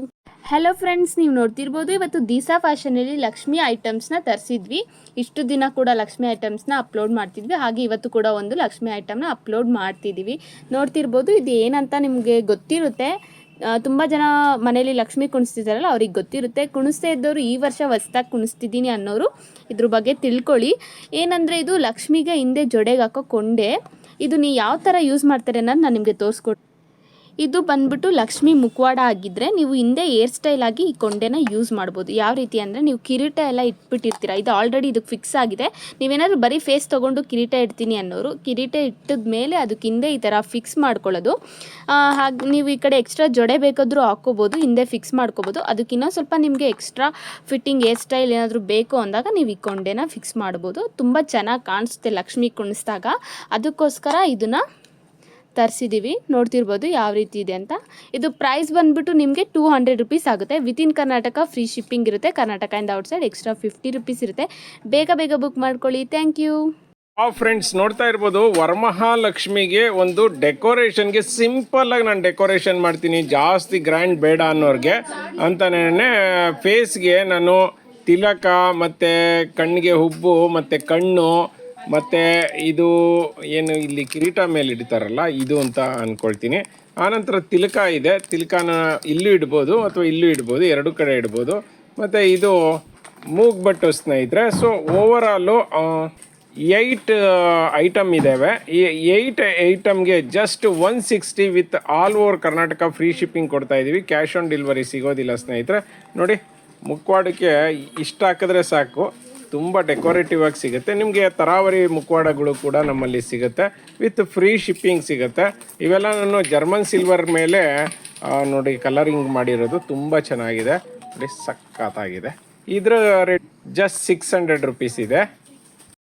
ಹಲೋ ಫ್ರೆಂಡ್ಸ್ ನೀವು ನೋಡ್ತಿರ್ಬೋದು, ಇವತ್ತು ದೀಸಾ ಫ್ಯಾಷನಲ್ಲಿ ಲಕ್ಷ್ಮಿ ಐಟಮ್ಸ್ನ ತರಿಸಿದ್ವಿ. ಇಷ್ಟು ದಿನ ಕೂಡ ಲಕ್ಷ್ಮಿ ಐಟಮ್ಸ್ನ ಅಪ್ಲೋಡ್ ಮಾಡ್ತಿದ್ವಿ. ಹಾಗೆ ಇವತ್ತು ಕೂಡ ಒಂದು ಲಕ್ಷ್ಮಿ ಐಟಮ್ನ ಅಪ್ಲೋಡ್ ಮಾಡ್ತಿದ್ದೀವಿ ನೋಡ್ತಿರ್ಬೋದು, ಇದು ಏನಂತ ನಿಮಗೆ ಗೊತ್ತಿರುತ್ತೆ. ತುಂಬ ಜನ ಮನೇಲಿ ಲಕ್ಷ್ಮಿ ಕುಣಿಸ್ತಿದ್ದಾರಲ್ಲ ಅವ್ರಿಗೆ ಗೊತ್ತಿರುತ್ತೆ. ಕುಣಿಸ್ತಾ ಇದ್ದವರು ಈ ವರ್ಷ ಹೊಸ್ದಾಗಿ ಕುಣಿಸ್ತಿದ್ದೀನಿ ಅನ್ನೋರು ಇದ್ರ ಬಗ್ಗೆ ತಿಳ್ಕೊಳ್ಳಿ. ಏನಂದರೆ ಇದು ಲಕ್ಷ್ಮಿಗೆ ಹಿಂದೆ ಜೊಡೆಗೆ ಹಾಕೋ ಕೊಂಡೆ. ಇದು ನೀವು ಯಾವ ಥರ ಯೂಸ್ ಮಾಡ್ತಾರೆ ಅನ್ನೋದು ನಾನು ನಿಮಗೆ ತೋರಿಸ್ಕೊಡ್ ಇದು ಬಂದ್ಬಿಟ್ಟು ಲಕ್ಷ್ಮಿ ಮುಖವಾಡ ಆಗಿದ್ದರೆ ನೀವು ಹಿಂದೆ ಹೇರ್ ಸ್ಟೈಲ್ ಆಗಿ ಈ ಕೊಂಡೆನ ಯೂಸ್ ಮಾಡ್ಬೋದು. ಯಾವ ರೀತಿ ಅಂದರೆ ನೀವು ಕಿರೀಟ ಎಲ್ಲ ಇಟ್ಬಿಟ್ಟಿರ್ತೀರ? ಇದು ಆಲ್ರೆಡಿ ಇದಕ್ಕೆ ಫಿಕ್ಸ್ ಆಗಿದೆ. ನೀವೇನಾದ್ರೂ ಬರೀ ಫೇಸ್ ತೊಗೊಂಡು ಕಿರೀಟ ಇಡ್ತೀನಿ ಅನ್ನೋರು, ಕಿರೀಟ ಇಟ್ಟಿದ ಮೇಲೆ ಅದಕ್ಕೆ ಹಿಂದೆ ಈ ಥರ ಫಿಕ್ಸ್ ಮಾಡ್ಕೊಳ್ಳೋದು. ಹಾಗೆ ನೀವು ಈ ಕಡೆ ಎಕ್ಸ್ಟ್ರಾ ಜೊಡೆ ಬೇಕಾದರೂ ಹಾಕ್ಕೋಬೋದು, ಹಿಂದೆ ಫಿಕ್ಸ್ ಮಾಡ್ಕೋಬೋದು. ಅದಕ್ಕಿನ್ನೂ ಸ್ವಲ್ಪ ನಿಮಗೆ ಎಕ್ಸ್ಟ್ರಾ ಫಿಟ್ಟಿಂಗ್ ಹೇರ್ ಸ್ಟೈಲ್ ಏನಾದರೂ ಬೇಕು ಅಂದಾಗ ನೀವು ಈ ಕೊಂಡೆನ ಫಿಕ್ಸ್ ಮಾಡ್ಬೋದು. ತುಂಬ ಚೆನ್ನಾಗಿ ಕಾಣಿಸುತ್ತೆ ಲಕ್ಷ್ಮಿ ಕುಣಿಸ್ದಾಗ. ಅದಕ್ಕೋಸ್ಕರ ಇದನ್ನು ತರಿಸಿದ್ದೀವಿ, ನೋಡ್ತಿರ್ಬೋದು ಯಾವ ರೀತಿ ಇದೆ ಅಂತ. ಇದು ಪ್ರೈಸ್ ಬಂದುಬಿಟ್ಟು ನಿಮಗೆ ಟೂ ಹಂಡ್ರೆಡ್ ರುಪೀಸ್ ಆಗುತ್ತೆ. ವಿತಿನ್ ಕರ್ನಾಟಕ ಫ್ರೀ ಶಿಪ್ಪಿಂಗ್ ಇರುತ್ತೆ. ಕರ್ನಾಟಕ ಕರ್ನಾಟಕದಿಂದ ಔಟ್ಸೈಡ್ ಎಕ್ಸ್ಟ್ರಾ ಫಿಫ್ಟಿ ರುಪೀಸ್ ಇರುತ್ತೆ. ಬೇಗ ಬೇಗ ಬುಕ್ ಮಾಡ್ಕೊಳ್ಳಿ. ಥ್ಯಾಂಕ್ ಯು ಆ ಫ್ರೆಂಡ್ಸ್ ನೋಡ್ತಾ ಇರ್ಬೋದು ವರಮಹಾಲಕ್ಷ್ಮಿಗೆ ಒಂದು ಡೆಕೋರೇಷನ್ಗೆ ಸಿಂಪಲ್ ಆಗಿ ನಾನು ಡೆಕೋರೇಷನ್ ಮಾಡ್ತೀನಿ. ಜಾಸ್ತಿ ಗ್ರ್ಯಾಂಡ್ ಬೇಡ ಅನ್ನೋರಿಗೆ. ಅಂತಲೇ ಫೇಸ್ಗೆ ನಾನು ತಿಲಕ ಮತ್ತು ಕಣ್ಣಿಗೆ ಹುಬ್ಬು ಮತ್ತು ಕಣ್ಣು ಮತ್ತು ಇದು ಏನು ಇಲ್ಲಿ ಕಿರೀಟ ಮೇಲೆ ಇಡ್ತಾರಲ್ಲ, ಇದು ಅಂತ ಅಂದ್ಕೊಳ್ತೀನಿ ಆನಂತರ ತಿಲಕ ಇದೆ. ತಿಲಕನ ಇಲ್ಲೂ ಇಡ್ಬೋದು ಅಥವಾ ಇಲ್ಲೂ ಇಡ್ಬೋದು, ಎರಡು ಕಡೆ ಇಡ್ಬೋದು. ಮತ್ತು ಇದು ಮೂಗ್ ಬಟ್ಟು ಸ್ನೇಹಿತರೆ ಸೊ ಓವರಾಲು ಏಯ್ಟ್ ಐಟಮ್ ಇದ್ದಾವೆ ಈ eight ಐಟಮ್ಗೆ just one sixty with all over Karnataka free shipping ಕೊಡ್ತಾ ಇದ್ದೀವಿ ಕ್ಯಾಶ್ ಆನ್ ಡೆಲಿವರಿ ಸಿಗೋದಿಲ್ಲ ಸ್ನೇಹಿತರೆ. ನೋಡಿ, ಮುಕ್ವಾಡಕ್ಕೆ ಇಷ್ಟ ಹಾಕಿದ್ರೆ ಸಾಕು. ತುಂಬ ಡೆಕೋರೇಟಿವ್ ಆಗಿ ಸಿಗುತ್ತೆ. ನಿಮಗೆ ತರಾವರಿ ಮುಖವಾಡಗಳು ಕೂಡ ನಮ್ಮಲ್ಲಿ ಸಿಗುತ್ತೆ. ವಿತ್ ಫ್ರೀ ಶಿಪ್ಪಿಂಗ್ ಸಿಗುತ್ತೆ. ಇವೆಲ್ಲ ನಾನು ಜರ್ಮನ್ ಸಿಲ್ವರ್ ಮೇಲೆ ನೋಡಿ ಕಲರಿಂಗ್ ಮಾಡಿರೋದು ತುಂಬ ಚೆನ್ನಾಗಿದೆ. ನೋಡಿ ಸಖತ್ತಾಗಿದೆ. ಇದರ rate just six hundred rupees ಇದೆ.